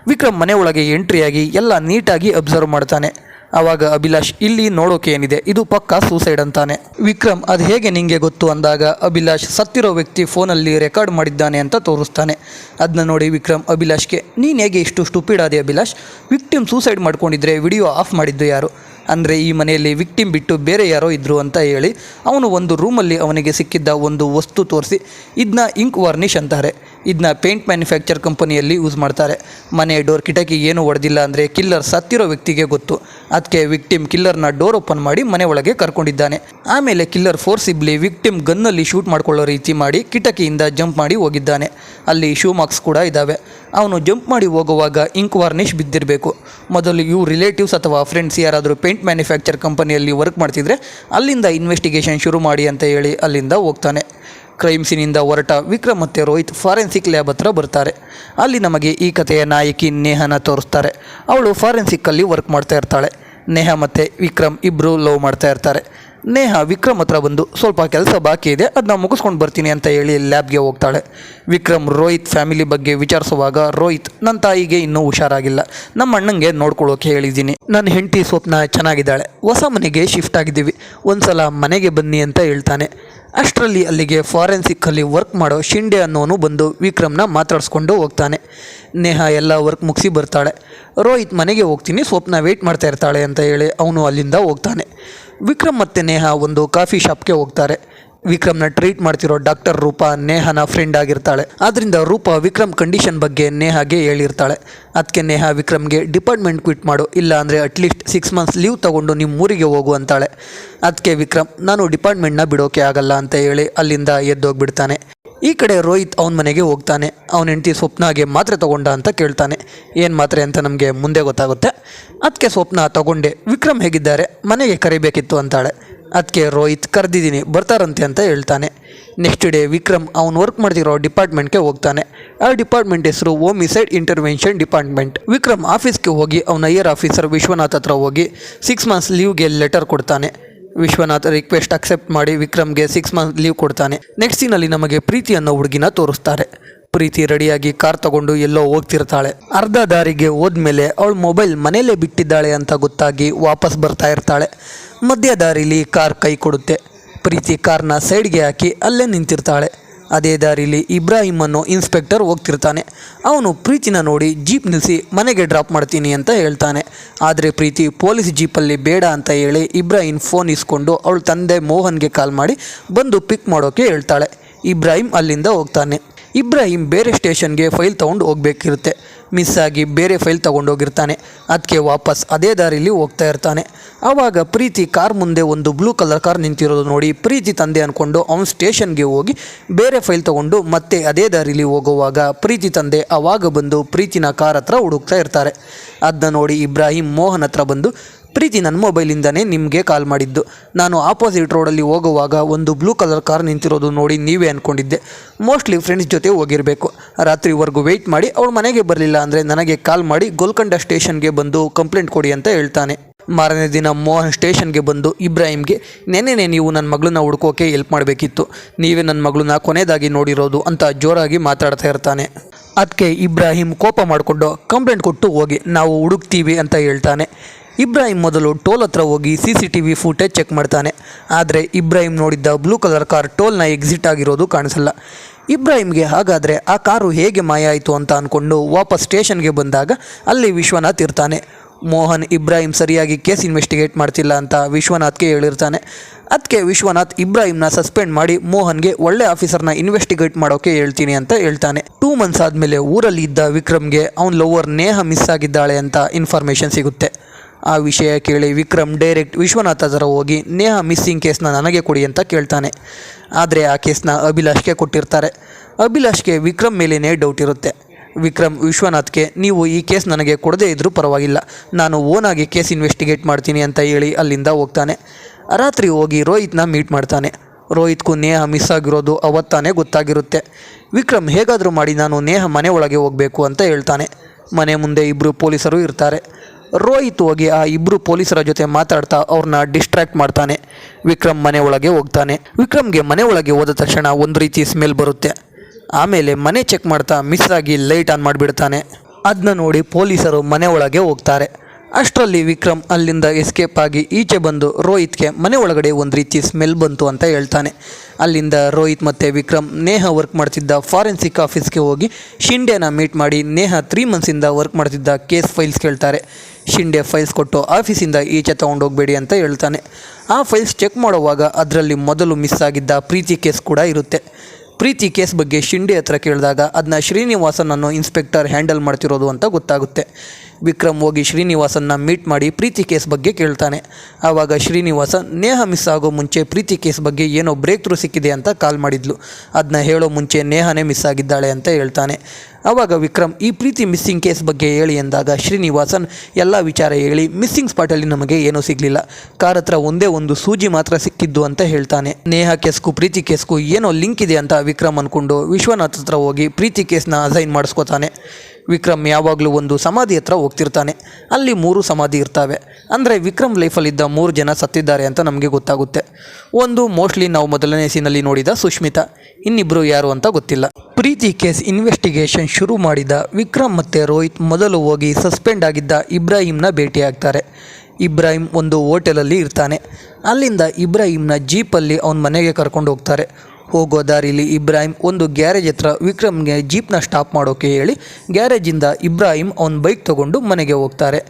ವಿಕ್ರಮ್ ಮನೆ ಒಳಗೆ ಎಂಟ್ರಿಯಾಗಿ ಎಲ್ಲ ನೀಟಾಗಿ ಅಬ್ಸರ್ವ್ ಮಾಡ್ತಾನೆ. ಆವಾಗ ಅಭಿಲಾಷ್, ಇಲ್ಲಿ ನೋಡೋಕೆ ಏನಿದೆ? ಇದು ಪಕ್ಕಾ ಸೂಸೈಡ್ ಅಂತಾನೆ. ವಿಕ್ರಮ್, ಅದು ಹೇಗೆ ನಿಂಗೆ ಗೊತ್ತು? ಅಂದಾಗ ಅಭಿಲಾಷ್, ಸತ್ತಿರೋ ವ್ಯಕ್ತಿ ಫೋನಲ್ಲಿ ರೆಕಾರ್ಡ್ ಮಾಡಿದ್ದಾನೆ ಅಂತ ತೋರಿಸ್ತಾನೆ. ಅದನ್ನ ನೋಡಿ ವಿಕ್ರಮ್ ಅಭಿಲಾಷ್ಗೆ, ನೀನು ಹೇಗೆ ಇಷ್ಟು ಸ್ಟುಪಿಡ್ ಆದೆ ಅಭಿಲಾಷ್? ವಿಕ್ಟಿಮ್ ಸೂಸೈಡ್ ಮಾಡ್ಕೊಂಡಿದ್ರೆ ವಿಡಿಯೋ ಆಫ್ ಮಾಡಿದ್ದು ಯಾರು? ಅಂದರೆ ಈ ಮನೆಯಲ್ಲಿ ವಿಕ್ಟಿಮ್ ಬಿಟ್ಟು ಬೇರೆ ಯಾರೋ ಇದ್ದರು ಅಂತ ಹೇಳಿ ಅವನು ಒಂದು ರೂಮಲ್ಲಿ ಅವನಿಗೆ ಸಿಕ್ಕಿದ್ದ ಒಂದು ವಸ್ತು ತೋರಿಸಿ ಇದನ್ನ ಇಂಕ್ ವಾರ್ನಿಷ್ ಅಂತಾರೆ. ಇದನ್ನ ಪೇಂಟ್ ಮ್ಯಾನುಫ್ಯಾಕ್ಚರ್ ಕಂಪನಿಯಲ್ಲಿ ಯೂಸ್ ಮಾಡ್ತಾರೆ. ಮನೆ ಡೋರ್ ಕಿಟಕಿ ಏನು ಹೊಡೆದಿಲ್ಲ ಅಂದರೆ ಕಿಲ್ಲರ್ ಸತ್ತಿರೋ ವ್ಯಕ್ತಿಗೆ ಗೊತ್ತು. ಅದಕ್ಕೆ ವಿಕ್ಟಿಮ್ ಕಿಲ್ಲರ್ನ ಡೋರ್ ಓಪನ್ ಮಾಡಿ ಮನೆ ಒಳಗೆ ಕರ್ಕೊಂಡಿದ್ದಾನೆ. ಆಮೇಲೆ ಕಿಲ್ಲರ್ ಫೋರ್ಸಿಬ್ಲಿ ವಿಕ್ಟಿಮ್ ಗನ್ನಲ್ಲಿ ಶೂಟ್ ಮಾಡ್ಕೊಳ್ಳೋ ರೀತಿ ಮಾಡಿ ಕಿಟಕಿಯಿಂದ ಜಂಪ್ ಮಾಡಿ ಹೋಗಿದ್ದಾನೆ. ಅಲ್ಲಿ ಶೂ ಮಾರ್ಕ್ಸ್ ಕೂಡ ಇದ್ದಾವೆ ಅವನು ಜಂಪ್ ಮಾಡಿ ಹೋಗುವಾಗ ಇಂಕ್ ವಾರ್ನಿಷ್ ಬಿದ್ದಿರಬೇಕು. ಮೊದಲು ಇವು ರಿಲೇಟಿವ್ಸ್ ಅಥವಾ ಫ್ರೆಂಡ್ಸ್ ಯಾರಾದರೂ ಪೇಂಟ್ ಮ್ಯಾನುಫ್ಯಾಕ್ಚರ್ ಕಂಪನಿಯಲ್ಲಿ ವರ್ಕ್ ಮಾಡ್ತಿದ್ರೆ ಅಲ್ಲಿಂದ ಇನ್ವೆಸ್ಟಿಗೇಷನ್ ಶುರು ಮಾಡಿ ಅಂತ ಹೇಳಿ ಅಲ್ಲಿಂದ ಹೋಗ್ತಾನೆ. ಕ್ರೈಮ್ ಸೀನಿಂದ ಹೊರಟ ವಿಕ್ರಮ್ ಮತ್ತು ರೋಹಿತ್ ಫಾರೆನ್ಸಿಕ್ ಲ್ಯಾಬ್ ಹತ್ರ ಬರ್ತಾರೆ. ಅಲ್ಲಿ ನಮಗೆ ಈ ಕಥೆಯ ನಾಯಕಿ ನೇಹನ ತೋರಿಸ್ತಾರೆ. ಅವಳು ಫಾರೆನ್ಸಿಕ್ಕಲ್ಲಿ ವರ್ಕ್ ಮಾಡ್ತಾ ಇರ್ತಾಳೆ. ನೇಹ ಮತ್ತು ವಿಕ್ರಮ್ ಇಬ್ಬರು ಲವ್ ಮಾಡ್ತಾ ಇರ್ತಾರೆ. ನೇಹ ವಿಕ್ರಮ್ ಹತ್ರ ಬಂದು ಸ್ವಲ್ಪ ಕೆಲಸ ಬಾಕಿ ಇದೆ ಅದನ್ನ ಮುಗಿಸ್ಕೊಂಡು ಬರ್ತೀನಿ ಅಂತ ಹೇಳಿ ಲ್ಯಾಬ್ಗೆ ಹೋಗ್ತಾಳೆ. ವಿಕ್ರಮ್, ರೋಹಿತ್ ಫ್ಯಾಮಿಲಿ ಬಗ್ಗೆ ವಿಚಾರಿಸುವಾಗ ರೋಹಿತ್ ನನ್ನ ತಾಯಿಗೆ ಇನ್ನೂ ಹುಷಾರಾಗಿಲ್ಲ. ನಮ್ಮ ಅಣ್ಣಂಗೆ ನೋಡ್ಕೊಳ್ಳೋಕೆ ಹೇಳಿದ್ದೀನಿ. ನನ್ನ ಹೆಂಡತಿ ಸ್ವಪ್ನ ಚೆನ್ನಾಗಿದ್ದಾಳೆ. ಹೊಸ ಮನೆಗೆ ಶಿಫ್ಟ್ ಆಗಿದ್ದೀವಿ. ಒಂದ್ಸಲ ಮನೆಗೆ ಬನ್ನಿ ಅಂತ ಹೇಳ್ತಾನೆ. ಅಷ್ಟರಲ್ಲಿ ಅಲ್ಲಿಗೆ ಫಾರೆನ್ಸಿಕ್ಕಲ್ಲಿ ವರ್ಕ್ ಮಾಡೋ ಶಿಂಡೆ ಅನ್ನೋನು ಬಂದು ವಿಕ್ರಮ್ನ ಮಾತಾಡಿಸ್ಕೊಂಡು ಹೋಗ್ತಾನೆ. ನೇಹ ಎಲ್ಲ ವರ್ಕ್ ಮುಗಿಸಿ ಬರ್ತಾಳೆ. ರೋಹಿತ್ ಮನೆಗೆ ಹೋಗ್ತೀನಿ, ಸ್ವಪ್ನ ವೆಯ್ಟ್ ಮಾಡ್ತಾ ಇರ್ತಾಳೆ ಅಂತ ಹೇಳಿ ಅವನು ಅಲ್ಲಿಂದ ಹೋಗ್ತಾನೆ. ವಿಕ್ರಮ್ ಮತ್ತು ನೇಹ ಒಂದು ಕಾಫಿ ಶಾಪ್ಗೆ ಹೋಗ್ತಾರೆ. ವಿಕ್ರಮ್ನ ಟ್ರೀಟ್ ಮಾಡ್ತಿರೋ ಡಾಕ್ಟರ್ ರೂಪ ನೇಹನ ಫ್ರೆಂಡ್ ಆಗಿರ್ತಾಳೆ. ಆದ್ದರಿಂದ ರೂಪ ವಿಕ್ರಮ್ ಕಂಡೀಷನ್ ಬಗ್ಗೆ ನೇಹಾಗೆ ಹೇಳಿರ್ತಾಳೆ. ಅದಕ್ಕೆ ನೇಹ ವಿಕ್ರಮ್ಗೆ ಡಿಪಾರ್ಟ್ಮೆಂಟ್ ಕ್ವಿಟ್ ಮಾಡು, ಇಲ್ಲ ಅಂದರೆ ಅಟ್ಲೀಸ್ಟ್ ಸಿಕ್ಸ್ ಮಂತ್ಸ್ ಲೀವ್ ತಗೊಂಡು ನಿಮ್ಮ ಊರಿಗೆ ಹೋಗು ಅಂತಾಳೆ. ಅದಕ್ಕೆ ವಿಕ್ರಮ್, ನಾನು ಡಿಪಾರ್ಟ್ಮೆಂಟ್ನ ಬಿಡೋಕೆ ಆಗಲ್ಲ ಅಂತ ಹೇಳಿ ಅಲ್ಲಿಂದ ಎದ್ದೋಗ್ಬಿಡ್ತಾನೆ. ಈ ಕಡೆ ರೋಹಿತ್ ಅವನ ಮನೆಗೆ ಹೋಗ್ತಾನೆ. ಅವನ ಹೆಂಡತಿ ಸ್ವಪ್ನಾಗೆ ಮಾತ್ರೆ ತಗೊಂಡ ಅಂತ ಕೇಳ್ತಾನೆ. ಏನು ಮಾತ್ರೆ ಅಂತ ನಮಗೆ ಮುಂದೆ ಗೊತ್ತಾಗುತ್ತೆ. ಅದಕ್ಕೆ ಸ್ವಪ್ನ ತಗೊಂಡೆ. ವಿಕ್ರಮ್ ಹೇಗಿದ್ದಾರೆ? ಮನೆಗೆ ಕರಿಬೇಕಿತ್ತು ಅಂತಾಳೆ. ಅದಕ್ಕೆ ರೋಹಿತ್ ಕರೆದಿದ್ದೀನಿ, ಬರ್ತಾರಂತೆ ಅಂತ ಹೇಳ್ತಾನೆ. ನೆಕ್ಸ್ಟ್ ಡೇ ವಿಕ್ರಮ್ ಅವ್ನು ವರ್ಕ್ ಮಾಡ್ತಿರೋ ಡಿಪಾರ್ಟ್ಮೆಂಟ್ಗೆ ಹೋಗ್ತಾನೆ. ಆ ಡಿಪಾರ್ಟ್ಮೆಂಟ್ ಹೆಸರು ಹೋಮಿಸೈಡ್ ಇಂಟರ್ವೆನ್ಷನ್ ಡಿಪಾರ್ಟ್ಮೆಂಟ್ ವಿಕ್ರಮ್ ಆಫೀಸ್ಗೆ ಹೋಗಿ ಅವನ ಐಯರ್ ಆಫೀಸರ್ ವಿಶ್ವನಾಥ್ ಹತ್ರ ಹೋಗಿ ಸಿಕ್ಸ್ ಮಂತ್ಸ್ ಲೀವ್ಗೆ ಲೆಟರ್ ಕೊಡ್ತಾನೆ. ವಿಶ್ವನಾಥ್ ರಿಕ್ವೆಸ್ಟ್ ಅಕ್ಸೆಪ್ಟ್ ಮಾಡಿ ವಿಕ್ರಮ್ಗೆ ಸಿಕ್ಸ್ ಮಂತ್ ಲೀವ್ ಕೊಡ್ತಾನೆ. ನೆಕ್ಸ್ಟ್ ಸೀನಲ್ಲಿ ನಮಗೆ ಪ್ರೀತಿ ಅನ್ನೋ ಹುಡುಗಿನ ತೋರಿಸ್ತಾರೆ. ಪ್ರೀತಿ ರೆಡಿಯಾಗಿ ಕಾರ್ ತಗೊಂಡು ಎಲ್ಲೋ ಹೋಗ್ತಿರ್ತಾಳೆ. ಅರ್ಧ ದಾರಿಗೆ ಹೋದ್ಮೇಲೆ ಅವಳು ಮೊಬೈಲ್ ಮನೇಲೇ ಬಿಟ್ಟಿದ್ದಾಳೆ ಅಂತ ಗೊತ್ತಾಗಿ ವಾಪಸ್ ಬರ್ತಾ ಇರ್ತಾಳೆ. ಮಧ್ಯ ದಾರಿಲಿ ಕಾರ್ ಕೈ ಕೊಡುತ್ತೆ. ಪ್ರೀತಿ ಕಾರ್ನ ಸೈಡ್ಗೆ ಹಾಕಿ ಅಲ್ಲೇ ನಿಂತಿರ್ತಾಳೆ. ಅದೇ ದಾರಿಲಿ ಇಬ್ರಾಹಿಂ ಅನ್ನೋ ಇನ್ಸ್ಪೆಕ್ಟರ್ ಹೋಗ್ತಿರ್ತಾನೆ. ಅವನು ಪ್ರೀತಿನ ನೋಡಿ ಜೀಪ್ ನಿಲ್ಲಿಸಿ ಮನೆಗೆ ಡ್ರಾಪ್ ಮಾಡ್ತೀನಿ ಅಂತ ಹೇಳ್ತಾನೆ. ಆದರೆ ಪ್ರೀತಿ ಪೊಲೀಸ್ ಜೀಪಲ್ಲಿ ಬೇಡ ಅಂತ ಹೇಳಿ ಇಬ್ರಾಹಿಂ ಫೋನ್ ಇಸ್ಕೊಂಡು ಅವಳ ತಂದೆ ಮೋಹನ್ಗೆ ಕಾಲ್ ಮಾಡಿ ಬಂದು ಪಿಕ್ ಮಾಡೋಕೆ ಹೇಳ್ತಾಳೆ. ಇಬ್ರಾಹಿಂ ಅಲ್ಲಿಂದ ಹೋಗ್ತಾನೆ. ಇಬ್ರಾಹಿಂ ಬೇರೆ ಸ್ಟೇಷನ್ಗೆ ಫೈಲ್ ತೊಗೊಂಡು ಹೋಗ್ಬೇಕಿರುತ್ತೆ. ಮಿಸ್ ಆಗಿ ಬೇರೆ ಫೈಲ್ ತಗೊಂಡೋಗಿರ್ತಾನೆ. ಅದಕ್ಕೆ ವಾಪಸ್ ಅದೇ ದಾರಿಲಿ ಹೋಗ್ತಾ ಇರ್ತಾನೆ. ಆವಾಗ ಪ್ರೀತಿ ಕಾರ್ ಮುಂದೆ ಒಂದು ಬ್ಲೂ ಕಲರ್ ಕಾರ್ ನಿಂತಿರೋದು ನೋಡಿ ಪ್ರೀತಿ ತಂದೆ ಅಂದ್ಕೊಂಡು ಅವನು ಸ್ಟೇಷನ್ಗೆ ಹೋಗಿ ಬೇರೆ ಫೈಲ್ ತಗೊಂಡು ಮತ್ತೆ ಅದೇ ದಾರಿಲಿ ಹೋಗುವಾಗ ಪ್ರೀತಿ ತಂದೆ ಆವಾಗ ಬಂದು ಪ್ರೀತಿನ ಕಾರ್ ಹತ್ರ ಹುಡುಕ್ತಾ ಇರ್ತಾರೆ. ಅದನ್ನ ನೋಡಿ ಇಬ್ರಾಹಿಂ ಮೋಹನ್ ಹತ್ರ ಬಂದು ಪ್ರೀತಿ ನನ್ನ ಮೊಬೈಲಿಂದನೇ ನಿಮಗೆ ಕಾಲ್ ಮಾಡಿದ್ದು. ನಾನು ಆಪೋಸಿಟ್ ರೋಡಲ್ಲಿ ಹೋಗುವಾಗ ಒಂದು ಬ್ಲೂ ಕಲರ್ ಕಾರ್ ನಿಂತಿರೋದು ನೋಡಿ ನೀವೇ ಅಂದ್ಕೊಂಡಿದ್ದೆ ಮೋಸ್ಟ್ಲಿ ಫ್ರೆಂಡ್ಸ್ ಜೊತೆ ಹೋಗಿರಬೇಕು. ರಾತ್ರಿವರೆಗೂ ವೆಯ್ಟ್ ಮಾಡಿ ಅವಳು ಮನೆಗೆ ಬರಲಿಲ್ಲ ಅಂದರೆ ನನಗೆ ಕಾಲ್ ಮಾಡಿ ಗೋಲ್ಕಂಡ ಸ್ಟೇಷನ್ಗೆ ಬಂದು ಕಂಪ್ಲೇಂಟ್ ಕೊಡಿ ಅಂತ ಹೇಳ್ತಾನೆ. ಮಾರನೇ ದಿನ ಮೋಹನ್ ಸ್ಟೇಷನ್ಗೆ ಬಂದು ಇಬ್ರಾಹಿಂಗೆ ನೆನ್ನೆನೆ ನೀವು ನನ್ನ ಮಗಳನ್ನ ಹುಡ್ಕೋಕೆ ಹೆಲ್ಪ್ ಮಾಡಬೇಕಿತ್ತು. ನೀವೇ ನನ್ನ ಮಗಳನ್ನ ಕೊನೆಯದಾಗಿ ನೋಡಿರೋದು ಅಂತ ಜೋರಾಗಿ ಮಾತಾಡ್ತಾ ಇರ್ತಾನೆ. ಅದಕ್ಕೆ ಇಬ್ರಾಹಿಂ ಕೋಪ ಮಾಡಿಕೊಂಡು ಕಂಪ್ಲೇಂಟ್ ಕೊಟ್ಟು ಹೋಗಿ, ನಾವು ಹುಡುಕ್ತೀವಿ ಅಂತ ಹೇಳ್ತಾನೆ. ಇಬ್ರಾಹಿಂ ಮೊದಲು ಟೋಲ್ ಹತ್ರ ಹೋಗಿ C C T V footage check ಮಾಡ್ತಾನೆ. ಆದರೆ ಇಬ್ರಾಹಿಂ ನೋಡಿದ್ದ ಬ್ಲೂ ಕಲರ್ ಕಾರ್ ಟೋಲ್ನ ಎಕ್ಸಿಟ್ ಆಗಿರೋದು ಕಾಣಿಸಲ್ಲ. ಇಬ್ರಾಹಿಂಗೆ ಹಾಗಾದರೆ ಆ ಕಾರು ಹೇಗೆ ಮಾಯ ಆಯಿತು ಅಂತ ಅಂದ್ಕೊಂಡು ವಾಪಸ್ ಸ್ಟೇಷನ್ಗೆ ಬಂದಾಗ ಅಲ್ಲಿ ವಿಶ್ವನಾಥ್ ಇರ್ತಾನೆ. ಮೋಹನ್ ಇಬ್ರಾಹಿಂ ಸರಿಯಾಗಿ ಕೇಸ್ ಇನ್ವೆಸ್ಟಿಗೇಟ್ ಮಾಡ್ತಿಲ್ಲ ಅಂತ ವಿಶ್ವನಾಥ್ಗೆ ಹೇಳಿರ್ತಾನೆ. ಅದಕ್ಕೆ ವಿಶ್ವನಾಥ್ ಇಬ್ರಾಹಿಂನ ಸಸ್ಪೆಂಡ್ ಮಾಡಿ ಮೋಹನ್ಗೆ ಒಳ್ಳೆ ಆಫೀಸರ್ನ ಇನ್ವೆಸ್ಟಿಗೇಟ್ ಮಾಡೋಕೆ ಹೇಳ್ತೀನಿ ಅಂತ ಹೇಳ್ತಾನೆ. ಟೂ ಮಂತ್ಸ್ ಆದಮೇಲೆ ಊರಲ್ಲಿ ಇದ್ದ ವಿಕ್ರಮ್ಗೆ ಅವ್ನ ಲವರ್ ನೇಹ ಮಿಸ್ ಆಗಿದ್ದಾಳೆ ಅಂತ ಇನ್ಫಾರ್ಮೇಷನ್ ಸಿಗುತ್ತೆ. ಆ ವಿಷಯ ಕೇಳಿ ವಿಕ್ರಮ್ ಡೈರೆಕ್ಟ್ ವಿಶ್ವನಾಥ ಹತ್ರ ಹೋಗಿ, ನೇಹ ಮಿಸ್ಸಿಂಗ್ ಕೇಸ್ನ ನನಗೆ ಕೊಡಿ ಅಂತ ಕೇಳ್ತಾನೆ. ಆದರೆ ಆ ಕೇಸ್ನ ಅಭಿಲಾಷ್ಗೆ ಕೊಟ್ಟಿರ್ತಾರೆ. ಅಭಿಲಾಷ್ಗೆ ವಿಕ್ರಮ್ ಮೇಲೇ ಡೌಟ್ ಇರುತ್ತೆ. ವಿಕ್ರಮ್, ವಿಶ್ವನಾಥ್ಗೆ, ನೀವು ಈ ಕೇಸ್ ನನಗೆ ಕೊಡದೇ ಇದ್ದರೂ ಪರವಾಗಿಲ್ಲ. ನಾನು ಓನಾಗಿ ಕೇಸ್ ಇನ್ವೆಸ್ಟಿಗೇಟ್ ಮಾಡ್ತೀನಿ ಅಂತ ಹೇಳಿ ಅಲ್ಲಿಂದ ಹೋಗ್ತಾನೆ. ರಾತ್ರಿ ಹೋಗಿ ರೋಹಿತ್ನ ಮೀಟ್ ಮಾಡ್ತಾನೆ. ರೋಹಿತ್ಗೂ ನೇಹ ಮಿಸ್ ಆಗಿರೋದು ಅವತ್ತಾನೇ ಗೊತ್ತಾಗಿರುತ್ತೆ. ವಿಕ್ರಮ್ ಹೇಗಾದರೂ ಮಾಡಿ, ನಾನು ನೇಹ ಮನೆ ಒಳಗೆ ಹೋಗಬೇಕು ಅಂತ ಹೇಳ್ತಾನೆ. ಮನೆ ಮುಂದೆ ಇಬ್ಬರು ಪೊಲೀಸರು ಇರ್ತಾರೆ. ರೋಹಿತ್ ಹೋಗಿ ಆ ಇಬ್ಬರು ಪೊಲೀಸರ ಜೊತೆ ಮಾತಾಡ್ತಾ ಅವ್ರನ್ನ ಡಿಸ್ಟ್ರಾಕ್ಟ್ ಮಾಡ್ತಾನೆ. ವಿಕ್ರಮ್ ಮನೆ ಒಳಗೆ ಹೋಗ್ತಾನೆ. ವಿಕ್ರಮ್ಗೆ ಮನೆ ಒಳಗೆ ಹೋದ ತಕ್ಷಣ ಒಂದು ರೀತಿ ಸ್ಮೆಲ್ ಬರುತ್ತೆ. ಆಮೇಲೆ ಮನೆ ಚೆಕ್ ಮಾಡ್ತಾ ಮಿಸ್ ಆಗಿ ಲೈಟ್ ಆನ್ ಮಾಡಿಬಿಡ್ತಾನೆ. ಅದನ್ನ ನೋಡಿ ಪೊಲೀಸರು ಮನೆ ಒಳಗೆ ಹೋಗ್ತಾರೆ. ಅಷ್ಟರಲ್ಲಿ ವಿಕ್ರಮ್ ಅಲ್ಲಿಂದ ಎಸ್ಕೇಪ್ ಆಗಿ ಈಚೆ ಬಂದು ರೋಹಿತ್ಗೆ ಮನೆ ಒಳಗಡೆ ಒಂದು ರೀತಿ ಸ್ಮೆಲ್ ಬಂತು ಅಂತ ಹೇಳ್ತಾನೆ. ಅಲ್ಲಿಂದ ರೋಹಿತ್ ಮತ್ತು ವಿಕ್ರಮ್ ನೇಹ ವರ್ಕ್ ಮಾಡ್ತಿದ್ದ ಫಾರೆನ್ಸಿಕ್ ಆಫೀಸ್ಗೆ ಹೋಗಿ ಶಿಂಡೆನ ಮೀಟ್ ಮಾಡಿ ನೇಹ ತ್ರೀ ಮಂತ್ಸಿಂದ ವರ್ಕ್ ಮಾಡ್ತಿದ್ದ ಕೇಸ್ ಫೈಲ್ಸ್ ಕೇಳ್ತಾರೆ. ಶಿಂಡೆ ಫೈಲ್ಸ್ ಕೊಟ್ಟು ಆಫೀಸಿಂದ ಈಚೆ ತೊಗೊಂಡೋಗ್ಬೇಡಿ ಅಂತ ಹೇಳ್ತಾನೆ. ಆ ಫೈಲ್ಸ್ ಚೆಕ್ ಮಾಡುವಾಗ ಅದರಲ್ಲಿ ಮೊದಲು ಮಿಸ್ ಆಗಿದ್ದ ಪ್ರೀತಿ ಕೇಸ್ ಕೂಡ ಇರುತ್ತೆ. ಪ್ರೀತಿ ಕೇಸ್ ಬಗ್ಗೆ ಶಿಂಡೆ ಹತ್ರ ಕೇಳಿದಾಗ ಅದನ್ನ ಶ್ರೀನಿವಾಸನನ್ನು ಇನ್ಸ್ಪೆಕ್ಟರ್ ಹ್ಯಾಂಡಲ್ ಮಾಡ್ತಿರೋದು ಅಂತ ಗೊತ್ತಾಗುತ್ತೆ. ವಿಕ್ರಮ್ ಹೋಗಿ ಶ್ರೀನಿವಾಸನ್ನ ಮೀಟ್ ಮಾಡಿ ಪ್ರೀತಿ ಕೇಸ್ ಬಗ್ಗೆ ಕೇಳ್ತಾನೆ. ಆವಾಗ ಶ್ರೀನಿವಾಸನ್ ನೇಹ ಮಿಸ್ ಆಗೋ ಮುಂಚೆ ಪ್ರೀತಿ ಕೇಸ್ ಬಗ್ಗೆ ಏನೋ ಬ್ರೇಕ್ ಥ್ರೂ ಸಿಕ್ಕಿದೆ ಅಂತ ಕಾಲ್ ಮಾಡಿದ್ಲು. ಅದನ್ನ ಹೇಳೋ ಮುಂಚೆ ನೇಹನೇ ಮಿಸ್ ಆಗಿದ್ದಾಳೆ ಅಂತ ಹೇಳ್ತಾನೆ. ಆವಾಗ ವಿಕ್ರಮ್, ಈ ಪ್ರೀತಿ ಮಿಸ್ಸಿಂಗ್ ಕೇಸ್ ಬಗ್ಗೆ ಹೇಳಿ ಎಂದಾಗ ಶ್ರೀನಿವಾಸನ್ ಎಲ್ಲ ವಿಚಾರ ಹೇಳಿ ಮಿಸ್ಸಿಂಗ್ ಸ್ಪಾಟಲ್ಲಿ ನಮಗೆ ಏನೂ ಸಿಗಲಿಲ್ಲ. ಕಾರ್ ಹತ್ರ ಒಂದೇ ಒಂದು ಸೂಜಿ ಮಾತ್ರ ಸಿಕ್ಕಿದ್ದು ಅಂತ ಹೇಳ್ತಾನೆ. ನೇಹ ಕೇಸ್ಗೂ ಪ್ರೀತಿ ಕೇಸ್ಗೂ ಏನೋ ಲಿಂಕ್ ಇದೆ ಅಂತ ವಿಕ್ರಮ್ ಅಂದ್ಕೊಂಡು ವಿಶ್ವನಾಥ್ ಹತ್ರ ಹೋಗಿ ಪ್ರೀತಿ ಕೇಸ್ನ ಅಸೈನ್ ಮಾಡಿಸ್ಕೋತಾನೆ. ವಿಕ್ರಮ್ ಯಾವಾಗಲೂ ಒಂದು ಸಮಾಧಿ ಹತ್ರ ಹೋಗ್ತಿರ್ತಾನೆ. ಅಲ್ಲಿ ಮೂರು ಸಮಾಧಿ ಇರ್ತವೆ. ಅಂದರೆ ವಿಕ್ರಮ್ ಲೈಫಲ್ಲಿದ್ದ ಮೂರು ಜನ ಸತ್ತಿದ್ದಾರೆ ಅಂತ ನಮಗೆ ಗೊತ್ತಾಗುತ್ತೆ. ಒಂದು ಮೋಸ್ಟ್ಲಿ ನಾವು ಮೊದಲನೇ ಸೀನಲ್ಲಿ ನೋಡಿದ ಸುಷ್ಮಿತಾ ಇನ್ನಿಬ್ಬರು ಯಾರು ಅಂತ ಗೊತ್ತಿಲ್ಲ. ಪ್ರೀತಿ ಕೇಸ್ ಇನ್ವೆಸ್ಟಿಗೇಷನ್ ಶುರು ಮಾಡಿದ ವಿಕ್ರಮ್ ಮತ್ತು ರೋಹಿತ್ ಮೊದಲು ಹೋಗಿ ಸಸ್ಪೆಂಡ್ ಆಗಿದ್ದ ಇಬ್ರಾಹಿಂನ ಭೇಟಿಯಾಗ್ತಾರೆ ಇಬ್ರಾಹಿಂ ಒಂದು ಹೋಟೆಲಲ್ಲಿ ಇರ್ತಾನೆ. ಅಲ್ಲಿಂದ ಇಬ್ರಾಹಿಂನ ಜೀಪಲ್ಲಿ ಅವನ ಮನೆಗೆ ಕರ್ಕೊಂಡು ಹೋಗ್ತಾರೆ. ಹೋಗೋ ದಾರಿಲಿ ಇಬ್ರಾಹಿಂ ಒಂದು ಗ್ಯಾರೇಜ್ ಹತ್ರ ವಿಕ್ರಮ್ಗೆ ಜೀಪ್ನ ಸ್ಟಾಪ್ ಮಾಡೋಕೆ ಹೇಳಿ ಗ್ಯಾರೇಜಿಂದ ಇಬ್ರಾಹಿಂ ಅವನ ಬೈಕ್ ತಗೊಂಡು ಮನೆಗೆ ಹೋಗ್ತಾರೆ.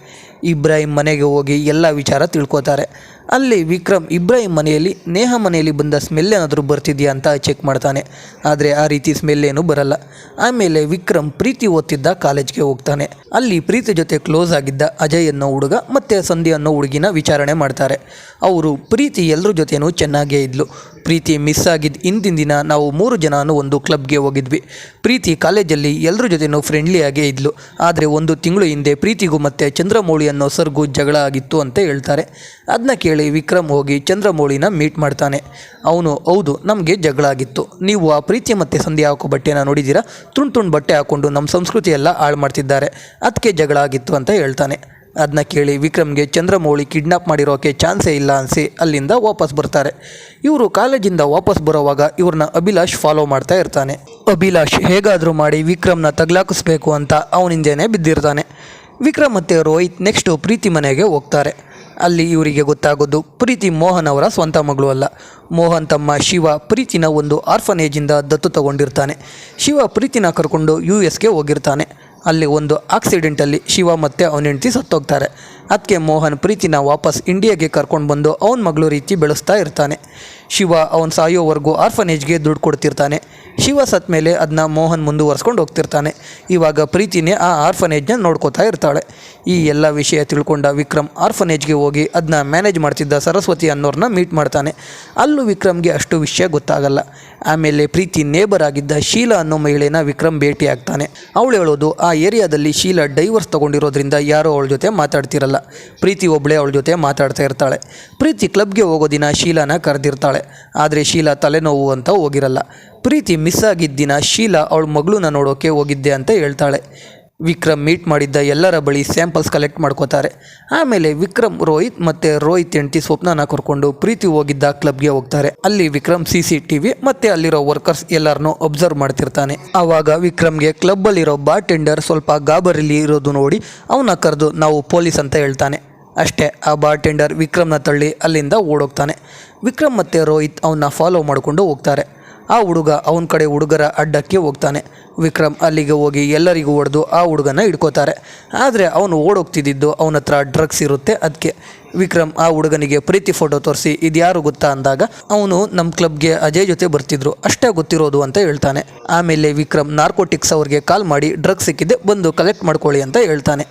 ಇಬ್ರಾಹಿಂ ಮನೆಗೆ ಹೋಗಿ ಎಲ್ಲ ವಿಚಾರ ತಿಳ್ಕೊತಾರೆ. ಅಲ್ಲಿ ವಿಕ್ರಮ್ ಇಬ್ರಾಹಿಂ ಮನೆಯಲ್ಲಿ, ನೇಹ ಮನೆಯಲ್ಲಿ ಬಂದ ಸ್ಮೆಲ್ ಏನಾದರೂ ಬರ್ತಿದೆಯಾ ಅಂತ ಚೆಕ್ ಮಾಡ್ತಾನೆ. ಆದರೆ ಆ ರೀತಿ ಸ್ಮೆಲ್ ಏನೂ ಬರಲ್ಲ. ಆಮೇಲೆ ವಿಕ್ರಮ್ ಪ್ರೀತಿ ಓದ್ತಿದ್ದ ಕಾಲೇಜ್ಗೆ ಹೋಗ್ತಾನೆ. ಅಲ್ಲಿ ಪ್ರೀತಿ ಜೊತೆ ಕ್ಲೋಸ್ ಆಗಿದ್ದ ಅಜಯ್ ಅನ್ನೋ ಹುಡುಗ ಮತ್ತು ಸಂಧಿ ಅನ್ನೋ ಹುಡುಗಿನ ವಿಚಾರಣೆ ಮಾಡ್ತಾರೆ. ಅವರು ಪ್ರೀತಿ ಎಲ್ಲರ ಜೊತೆನೂ ಚೆನ್ನಾಗೇ ಇದ್ಲು. ಪ್ರೀತಿ ಮಿಸ್ ಆಗಿದ್ದ ಹಿಂದಿನ ದಿನ ನಾವು ಮೂರು ಜನನು ಒಂದು ಕ್ಲಬ್ಗೆ ಹೋಗಿದ್ವಿ. ಪ್ರೀತಿ ಕಾಲೇಜಲ್ಲಿ ಎಲ್ಲರ ಜೊತೆನೂ ಫ್ರೆಂಡ್ಲಿಯಾಗೇ ಇದ್ಲು. ಆದರೆ ಒಂದು ತಿಂಗಳು ಹಿಂದೆ ಪ್ರೀತಿಗೂ ಮತ್ತು ಚಂದ್ರಮೌಳಿ ಅನ್ನೋ ಸರ್ಗೂ ಜಗಳ ಆಗಿತ್ತು ಅಂತ ಹೇಳ್ತಾರೆ. ಅದನ್ನ ಕೇಳಿ ವಿಕ್ರಮ್ ಹೋಗಿ ಚಂದ್ರಮೌಳಿನ ಮೀಟ್ ಮಾಡ್ತಾನೆ. ಅವನು, ಹೌದು, ನಮಗೆ ಜಗಳ ಆಗಿತ್ತು. ನೀವು ಆ ಪ್ರೀತಿ ಮತ್ತು ಸಂಧ್ಯಾ ಹಾಕೋ ಬಟ್ಟೆನ ನೋಡಿದ್ದೀರಾ? ತುಂಡು ತುಂಡು ಬಟ್ಟೆ ಹಾಕ್ಕೊಂಡು ನಮ್ಮ ಸಂಸ್ಕೃತಿ ಎಲ್ಲ ಹಾಳು ಮಾಡ್ತಿದ್ದಾರೆ. ಅದಕ್ಕೆ ಜಗಳ ಆಗಿತ್ತು ಅಂತ ಹೇಳ್ತಾನೆ. ಅದನ್ನ ಕೇಳಿ ವಿಕ್ರಮ್ಗೆ, ಚಂದ್ರಮೌಳಿ ಕಿಡ್ನಾಪ್ ಮಾಡಿರೋಕೆ ಚಾನ್ಸೇ ಇಲ್ಲ ಅನಿಸಿ ಅಲ್ಲಿಂದ ವಾಪಸ್ ಬರ್ತಾರೆ. ಇವರು ಕಾಲೇಜಿಂದ ವಾಪಸ್ ಬರೋವಾಗ ಇವ್ರನ್ನ ಅಭಿಲಾಷ್ ಫಾಲೋ ಮಾಡ್ತಾ ಇರ್ತಾನೆ. ಅಭಿಲಾಷ್ ಹೇಗಾದರೂ ಮಾಡಿ ವಿಕ್ರಮ್ನ ತಗ್ಲಾಕಿಸ್ಬೇಕು ಅಂತ ಅವನಿಂದೇನೆ ಬಿದ್ದಿರ್ತಾನೆ. ವಿಕ್ರಮ್ ಮತ್ತು ರೋಹಿತ್ ನೆಕ್ಸ್ಟು ಪ್ರೀತಿ ಮನೆಗೆ ಹೋಗ್ತಾರೆ. ಅಲ್ಲಿ ಇವರಿಗೆ ಗೊತ್ತಾಗೋದು ಪ್ರೀತಿ ಮೋಹನ್ ಅವರ ಸ್ವಂತ ಮಗಳು ಅಲ್ಲ. ಮೋಹನ್ ತಮ್ಮ ಶಿವ ಪ್ರೀತಿನ ಒಂದು ಆರ್ಫನೇಜಿಂದ ದತ್ತು ತಗೊಂಡಿರ್ತಾನೆ. ಶಿವ ಪ್ರೀತಿನ ಕರ್ಕೊಂಡು ಯು ಎಸ್ಗೆ ಹೋಗಿರ್ತಾನೆ. ಅಲ್ಲಿ ಒಂದು ಆಕ್ಸಿಡೆಂಟಲ್ಲಿ ಶಿವ ಮತ್ತು ಅವನ ಹೆಂಡತಿ ಸತ್ತೋಗ್ತಾರೆ. ಅದಕ್ಕೆ ಮೋಹನ್ ಪ್ರೀತಿನ ವಾಪಸ್ ಇಂಡಿಯಾಗೆ ಕರ್ಕೊಂಡು ಬಂದು ಅವನ ಮಗಳು ರೀತಿ ಬೆಳೆಸ್ತಾ ಇರ್ತಾನೆ. ಶಿವ ಅವನ ಸಾಯೋವರೆಗೂ ಆರ್ಫನೇಜ್ಗೆ ದುಡ್ಡು ಕೊಡ್ತಿರ್ತಾನೆ. ಶಿವ ಸತ್ತ ಮೇಲೆ ಅದನ್ನ ಮೋಹನ್ ಮುಂದುವರ್ಸ್ಕೊಂಡು ಹೋಗ್ತಿರ್ತಾನೆ. ಇವಾಗ ಪ್ರೀತಿನೇ ಆ ಆರ್ಫನೇಜ್ನ ನೋಡ್ಕೋತಾ ಇರ್ತಾಳೆ. ಈ ಎಲ್ಲ ವಿಷಯ ತಿಳ್ಕೊಂಡ ವಿಕ್ರಮ್ ಆರ್ಫನೇಜ್ಗೆ ಹೋಗಿ ಅದನ್ನ ಮ್ಯಾನೇಜ್ ಮಾಡ್ತಿದ್ದ ಸರಸ್ವತಿ ಅನ್ನೋರನ್ನ ಮೀಟ್ ಮಾಡ್ತಾನೆ. ಅಲ್ಲೂ ವಿಕ್ರಮ್ಗೆ ಅಷ್ಟು ವಿಷಯ ಗೊತ್ತಾಗಲ್ಲ. ಆಮೇಲೆ ಪ್ರೀತಿ ನೇಬರ್ ಆಗಿದ್ದ ಶೀಲಾ ಅನ್ನೋ ಮಹಿಳೆನ ವಿಕ್ರಮ್ ಭೇಟಿ ಆಗ್ತಾನೆ. ಅವಳು ಹೇಳೋದು, ಆ ಏರಿಯಾದಲ್ಲಿ ಶೀಲಾ ಡೈವರ್ಸ್ ತಗೊಂಡಿರೋದ್ರಿಂದ ಯಾರೋ ಅವಳ ಜೊತೆ ಮಾತಾಡ್ತಿರಲ್ಲ. ಪ್ರೀತಿ ಒಬ್ಬಳೇ ಅವಳ ಜೊತೆ ಮಾತಾಡ್ತಾ ಇರ್ತಾಳೆ. ಪ್ರೀತಿ ಕ್ಲಬ್ಗೆ ಹೋಗೋ ದಿನ ಶೀಲಾನ ಕರೆದಿರ್ತಾಳೆ. ಆದರೆ ಶೀಲಾ ತಲೆನೋವು ಅಂತ ಹೋಗಿರಲ್ಲ. ಪ್ರೀತಿ ಮಿಸ್ ಆಗಿದ್ದ ದಿನ ಶೀಲಾ ಅವಳ ಮಗಳನ್ನ ನೋಡೋಕೆ ಹೋಗಿದ್ದೆ ಅಂತ ಹೇಳ್ತಾಳೆ. ವಿಕ್ರಮ್ ಮೀಟ್ ಮಾಡಿದ್ದ ಎಲ್ಲರ ಬಳಿ ಸ್ಯಾಂಪಲ್ಸ್ ಕಲೆಕ್ಟ್ ಮಾಡ್ಕೋತಾರೆ. ಆಮೇಲೆ ವಿಕ್ರಮ್, ರೋಹಿತ್ ಮತ್ತು ರೋಹಿತ್ ಹೆಂಡತಿ ಸ್ವಪ್ನನ ಕರ್ಕೊಂಡು ಪ್ರೀತಿ ಹೋಗಿದ್ದ ಕ್ಲಬ್ಗೆ ಹೋಗ್ತಾರೆ. ಅಲ್ಲಿ Vikram C C T V ಮತ್ತು ಅಲ್ಲಿರೋ ವರ್ಕರ್ಸ್ ಎಲ್ಲರನ್ನೂ ಅಬ್ಸರ್ವ್ ಮಾಡ್ತಿರ್ತಾನೆ. ಆವಾಗ ವಿಕ್ರಮ್ಗೆ ಕ್ಲಬ್ಬಲ್ಲಿರೋ ಬಾರ್ ಟೆಂಡರ್ ಸ್ವಲ್ಪ ಗಾಬರಿಲಿ ಇರೋದು ನೋಡಿ ಅವನ ಕರೆದು ನಾವು ಪೊಲೀಸ್ ಅಂತ ಹೇಳ್ತಾನೆ. ಅಷ್ಟೇ, ಆ ಬಾರ್ ಟೆಂಡರ್ ವಿಕ್ರಮ್ನ ತಳ್ಳಿ ಅಲ್ಲಿಂದ ಓಡೋಗ್ತಾನೆ. ವಿಕ್ರಮ್ ಮತ್ತು ರೋಹಿತ್ ಅವನ್ನ ಫಾಲೋ ಮಾಡಿಕೊಂಡು ಹೋಗ್ತಾರೆ. ಆ ಹುಡುಗ ಅವನ ಕಡೆ ಹುಡುಗರ ಅಡ್ಡಕ್ಕೆ ಹೋಗ್ತಾನೆ. ವಿಕ್ರಮ್ ಅಲ್ಲಿಗೆ ಹೋಗಿ ಎಲ್ಲರಿಗೂ ಹೊಡೆದು ಆ ಹುಡುಗನ ಹಿಡ್ಕೋತಾರೆ. ಆದರೆ ಅವನು ಓಡೋಗ್ತಿದ್ದಿದ್ದು ಅವನ ಹತ್ರ ಡ್ರಗ್ಸ್ ಇರುತ್ತೆ ಅದಕ್ಕೆ ವಿಕ್ರಮ್ ಆ ಹುಡುಗನಿಗೆ ಪ್ರೀತಿ ಫೋಟೋ ತೋರಿಸಿ, ಇದ್ಯಾರು ಗೊತ್ತಾ ಅಂದಾಗ, ಅವನು ನಮ್ಮ ಕ್ಲಬ್ಗೆ ಅಜಯ್ ಜೊತೆ ಬರ್ತಿದ್ರು, ಅಷ್ಟೇ ಗೊತ್ತಿರೋದು ಅಂತ ಹೇಳ್ತಾನೆ. ಆಮೇಲೆ ವಿಕ್ರಮ್ ನಾರ್ಕೋಟಿಕ್ಸ್ ಅವ್ರಿಗೆ ಕಾಲ್ ಮಾಡಿ ಡ್ರಗ್ಸ್ ಸಿಕ್ಕಿದೆ, ಬಂದು ಕಲೆಕ್ಟ್ ಮಾಡ್ಕೊಳ್ಳಿ ಅಂತ ಹೇಳ್ತಾನೆ.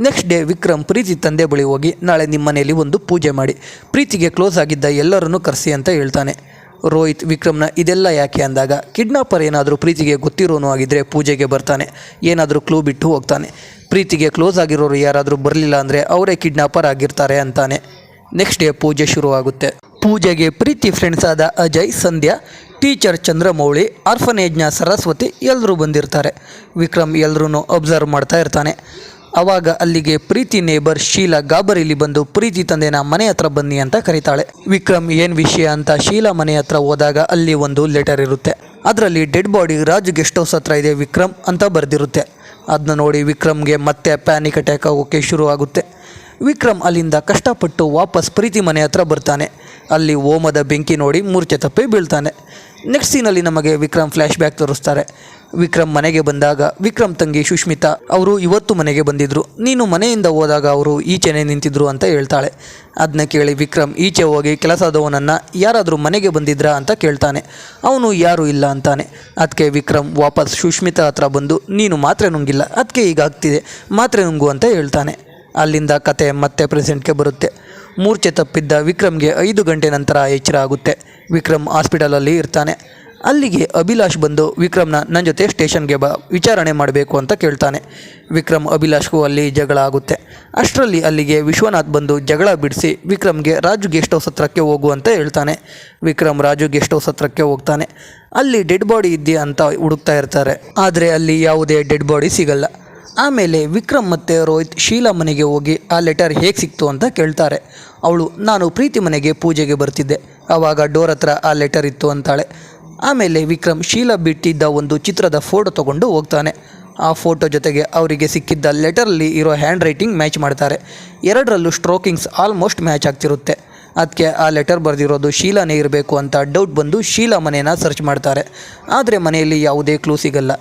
ನೆಕ್ಸ್ಟ್ ಡೇ ವಿಕ್ರಮ್ ಪ್ರೀತಿ ತಂದೆ ಬಳಿ ಹೋಗಿ, ನಾಳೆ ನಿಮ್ಮ ಮನೆಯಲ್ಲಿ ಒಂದು ಪೂಜೆ ಮಾಡಿ, ಪ್ರೀತಿಗೆ ಕ್ಲೋಸ್ ಆಗಿದ್ದ ಎಲ್ಲರನ್ನೂ ಕರೆಸಿ ಅಂತ ಹೇಳ್ತಾನೆ. ರೋಹಿತ್ ವಿಕ್ರಮ್ನ ಇದೆಲ್ಲ ಯಾಕೆ ಅಂದಾಗ, ಕಿಡ್ನಾಪರ್ ಏನಾದರೂ ಪ್ರೀತಿಗೆ ಗೊತ್ತಿರೋನು ಆಗಿದ್ದರೆ ಪೂಜೆಗೆ ಬರ್ತಾನೆ. ಏನಾದರೂ ಕ್ಲೂ ಬಿಟ್ಟು ಹೋಗ್ತಾನೆ. ಪ್ರೀತಿಗೆ ಕ್ಲೋಸ್ ಆಗಿರೋರು ಯಾರಾದರೂ ಬರಲಿಲ್ಲ ಅಂದರೆ ಅವರೇ ಕಿಡ್ನಾಪರ್ ಆಗಿರ್ತಾರೆ ಅಂತಾನೆ. ನೆಕ್ಸ್ಟ್ ಡೇ ಪೂಜೆ ಶುರುವಾಗುತ್ತೆ. ಪೂಜೆಗೆ ಪ್ರೀತಿ ಫ್ರೆಂಡ್ಸ್ ಆದ ಅಜಯ್, ಸಂಧ್ಯಾ ಟೀಚರ್ ಚಂದ್ರಮೌಳಿ ಆರ್ಫನೇಜ್ನ ಸರಸ್ವತಿ ಎಲ್ಲರೂ ಬಂದಿರ್ತಾರೆ. ವಿಕ್ರಮ್ ಎಲ್ಲರೂ ಅಬ್ಸರ್ವ್ ಮಾಡ್ತಾ ಇರ್ತಾನೆ. ಅವಾಗ ಅಲ್ಲಿಗೆ ಪ್ರೀತಿ ನೇಬರ್ ಶೀಲಾ ಗಾಬರಿಲಿ ಬಂದು, ಪ್ರೀತಿ ತಂದೆನ ಮನೆ ಹತ್ರ ಬನ್ನಿ ಅಂತ ಕರೀತಾಳೆ. ವಿಕ್ರಮ್, ಏನ್ ವಿಷಯ? ಅಂತ ಶೀಲಾ ಮನೆ ಹತ್ರ ಹೋದಾಗ ಅಲ್ಲಿ ಒಂದು ಲೆಟರ್ ಇರುತ್ತೆ. ಅದರಲ್ಲಿ dead body Raj guest house ಹತ್ರ ಇದೆ ವಿಕ್ರಮ್ ಅಂತ ಬರೆದಿರುತ್ತೆ. ಅದನ್ನ ನೋಡಿ ವಿಕ್ರಮ್ಗೆ ಮತ್ತೆ ಪ್ಯಾನಿಕ್ ಅಟ್ಯಾಕ್ ಆಗೋಕ್ಕೆ ಶುರು ಆಗುತ್ತೆ. ವಿಕ್ರಮ್ ಅಲ್ಲಿಂದ ಕಷ್ಟಪಟ್ಟು ವಾಪಸ್ ಪ್ರೀತಿ ಮನೆ ಹತ್ರ ಬರ್ತಾನೆ. ಅಲ್ಲಿ ಓಮದ ಬೆಂಕಿ ನೋಡಿ ಮೂರ್ಛೆ ತಪ್ಪಿ ಬೀಳ್ತಾನೆ. ನೆಕ್ಸ್ಟ್ ಸೀನಲ್ಲಿ ನಮಗೆ ವಿಕ್ರಮ್ ಫ್ಲ್ಯಾಶ್ ಬ್ಯಾಕ್ ತೋರಿಸ್ತಾರೆ. ವಿಕ್ರಮ್ ಮನೆಗೆ ಬಂದಾಗ, ವಿಕ್ರಮ್ ತಂಗಿ ಸುಷ್ಮಿತಾ ಅವರು ಇವತ್ತು ಮನೆಗೆ ಬಂದಿದ್ದರು ನೀನು ಮನೆಯಿಂದ ಹೋದಾಗ ಅವರು ಈಚೆನೆ ನಿಂತಿದ್ರು ಅಂತ ಹೇಳ್ತಾಳೆ. ಅದನ್ನ ಕೇಳಿ ವಿಕ್ರಮ್, ಈಚೆ ಹೋಗಿ ಕೆಲಸದವನನ್ನು ಯಾರಾದರೂ ಮನೆಗೆ ಬಂದಿದ್ರಾ ಅಂತ ಕೇಳ್ತಾನೆ. ಅವನು ಯಾರೂ ಇಲ್ಲ ಅಂತಾನೆ. ಅದಕ್ಕೆ ವಿಕ್ರಮ್ ವಾಪಸ್ ಸುಷ್ಮಿತಾ ಹತ್ರ ಬಂದು, ನೀನು ಮಾತ್ರೆ ನುಂಗಿಲ್ಲ ಅದಕ್ಕೆ ಈಗ ಆಗ್ತಿದೆ ಮಾತ್ರೆ ನುಂಗು ಅಂತ ಹೇಳ್ತಾನೆ. ಅಲ್ಲಿಂದ ಕತೆ ಮತ್ತೆ ಪ್ರೆಸೆಂಟ್ಗೆ ಬರುತ್ತೆ. ಮೂರ್ಛೆ ತಪ್ಪಿದ್ದ ವಿಕ್ರಮ್ಗೆ ಐದು ಗಂಟೆ ನಂತರ ಎಚ್ಚರ ಆಗುತ್ತೆ. ವಿಕ್ರಮ್ ಹಾಸ್ಪಿಟಲಲ್ಲಿ ಇರ್ತಾನೆ. ಅಲ್ಲಿಗೆ ಅಭಿಲಾಷ್ ಬಂದು ವಿಕ್ರಮ್ನ ನನ್ನ ಜೊತೆ ಸ್ಟೇಷನ್ಗೆ ಬ, ವಿಚಾರಣೆ ಮಾಡಬೇಕು ಅಂತ ಕೇಳ್ತಾನೆ. ವಿಕ್ರಮ್ ಅಭಿಲಾಷ್ಗೂ ಅಲ್ಲಿ ಜಗಳ ಆಗುತ್ತೆ. ಅಷ್ಟರಲ್ಲಿ ಅಲ್ಲಿಗೆ ವಿಶ್ವನಾಥ್ ಬಂದು ಜಗಳ ಬಿಡಿಸಿ ವಿಕ್ರಮ್ಗೆ ರಾಜು ಗೆಸ್ಟ್ ಹೌಸ್ ಹತ್ರಕ್ಕೆ ಹೋಗು ಅಂತ ಹೇಳ್ತಾನೆ. ವಿಕ್ರಮ್ ರಾಜು ಗೆಸ್ಟ್ ಹೌಸ್ ಹತ್ರಕ್ಕೆ ಹೋಗ್ತಾನೆ. ಅಲ್ಲಿ ಡೆಡ್ ಬಾಡಿ ಇದೆಯಾ ಅಂತ ಹುಡುಕ್ತಾ ಇರ್ತಾರೆ. ಆದರೆ ಅಲ್ಲಿ ಯಾವುದೇ ಡೆಡ್ ಬಾಡಿ ಸಿಗಲ್ಲ. ಆಮೇಲೆ ವಿಕ್ರಮ್ ಮತ್ತು ರೋಹಿತ್ ಶೀಲಾ ಮನೆಗೆ ಹೋಗಿ ಆ ಲೆಟರ್ ಹೇಗೆ ಸಿಕ್ತು ಅಂತ ಕೇಳ್ತಾರೆ. ಅವಳು, ನಾನು ಪ್ರೀತಿ ಮನೆಗೆ ಪೂಜೆಗೆ ಬರ್ತಿದ್ದೆ. ಆವಾಗ ಡೋರ್ ಹತ್ರ ಆ ಲೆಟರ್ ಇತ್ತು ಅಂತಾಳೆ. ಆಮೇಲೆ ವಿಕ್ರಮ್ ಶೀಲಾ ಬಿಟ್ಟಿದ್ದ ಒಂದು ಚಿತ್ರದ ಫೋಟೋ ತಗೊಂಡು ಹೋಗ್ತಾನೆ. ಆ ಫೋಟೋ ಜೊತೆಗೆ ಅವರಿಗೆ ಸಿಕ್ಕಿದ್ದ ಲೆಟರಲ್ಲಿ ಇರೋ ಹ್ಯಾಂಡ್ ರೈಟಿಂಗ್ ಮ್ಯಾಚ್ ಮಾಡ್ತಾರೆ. ಎರಡರಲ್ಲೂ ಸ್ಟ್ರೋಕಿಂಗ್ಸ್ ಆಲ್ಮೋಸ್ಟ್ ಮ್ಯಾಚ್ ಆಗ್ತಿರುತ್ತೆ. ಅದಕ್ಕೆ ಆ ಲೆಟರ್ ಬರೆದಿರೋದು ಶೀಲಾನೇ ಇರಬೇಕು ಅಂತ ಡೌಟ್ ಬಂದು ಶೀಲಾ ಮನೇನ ಸರ್ಚ್ ಮಾಡ್ತಾರೆ. ಆದರೆ ಮನೆಯಲ್ಲಿ ಯಾವುದೇ ಕ್ಲೂ ಸಿಗಲ್ಲ.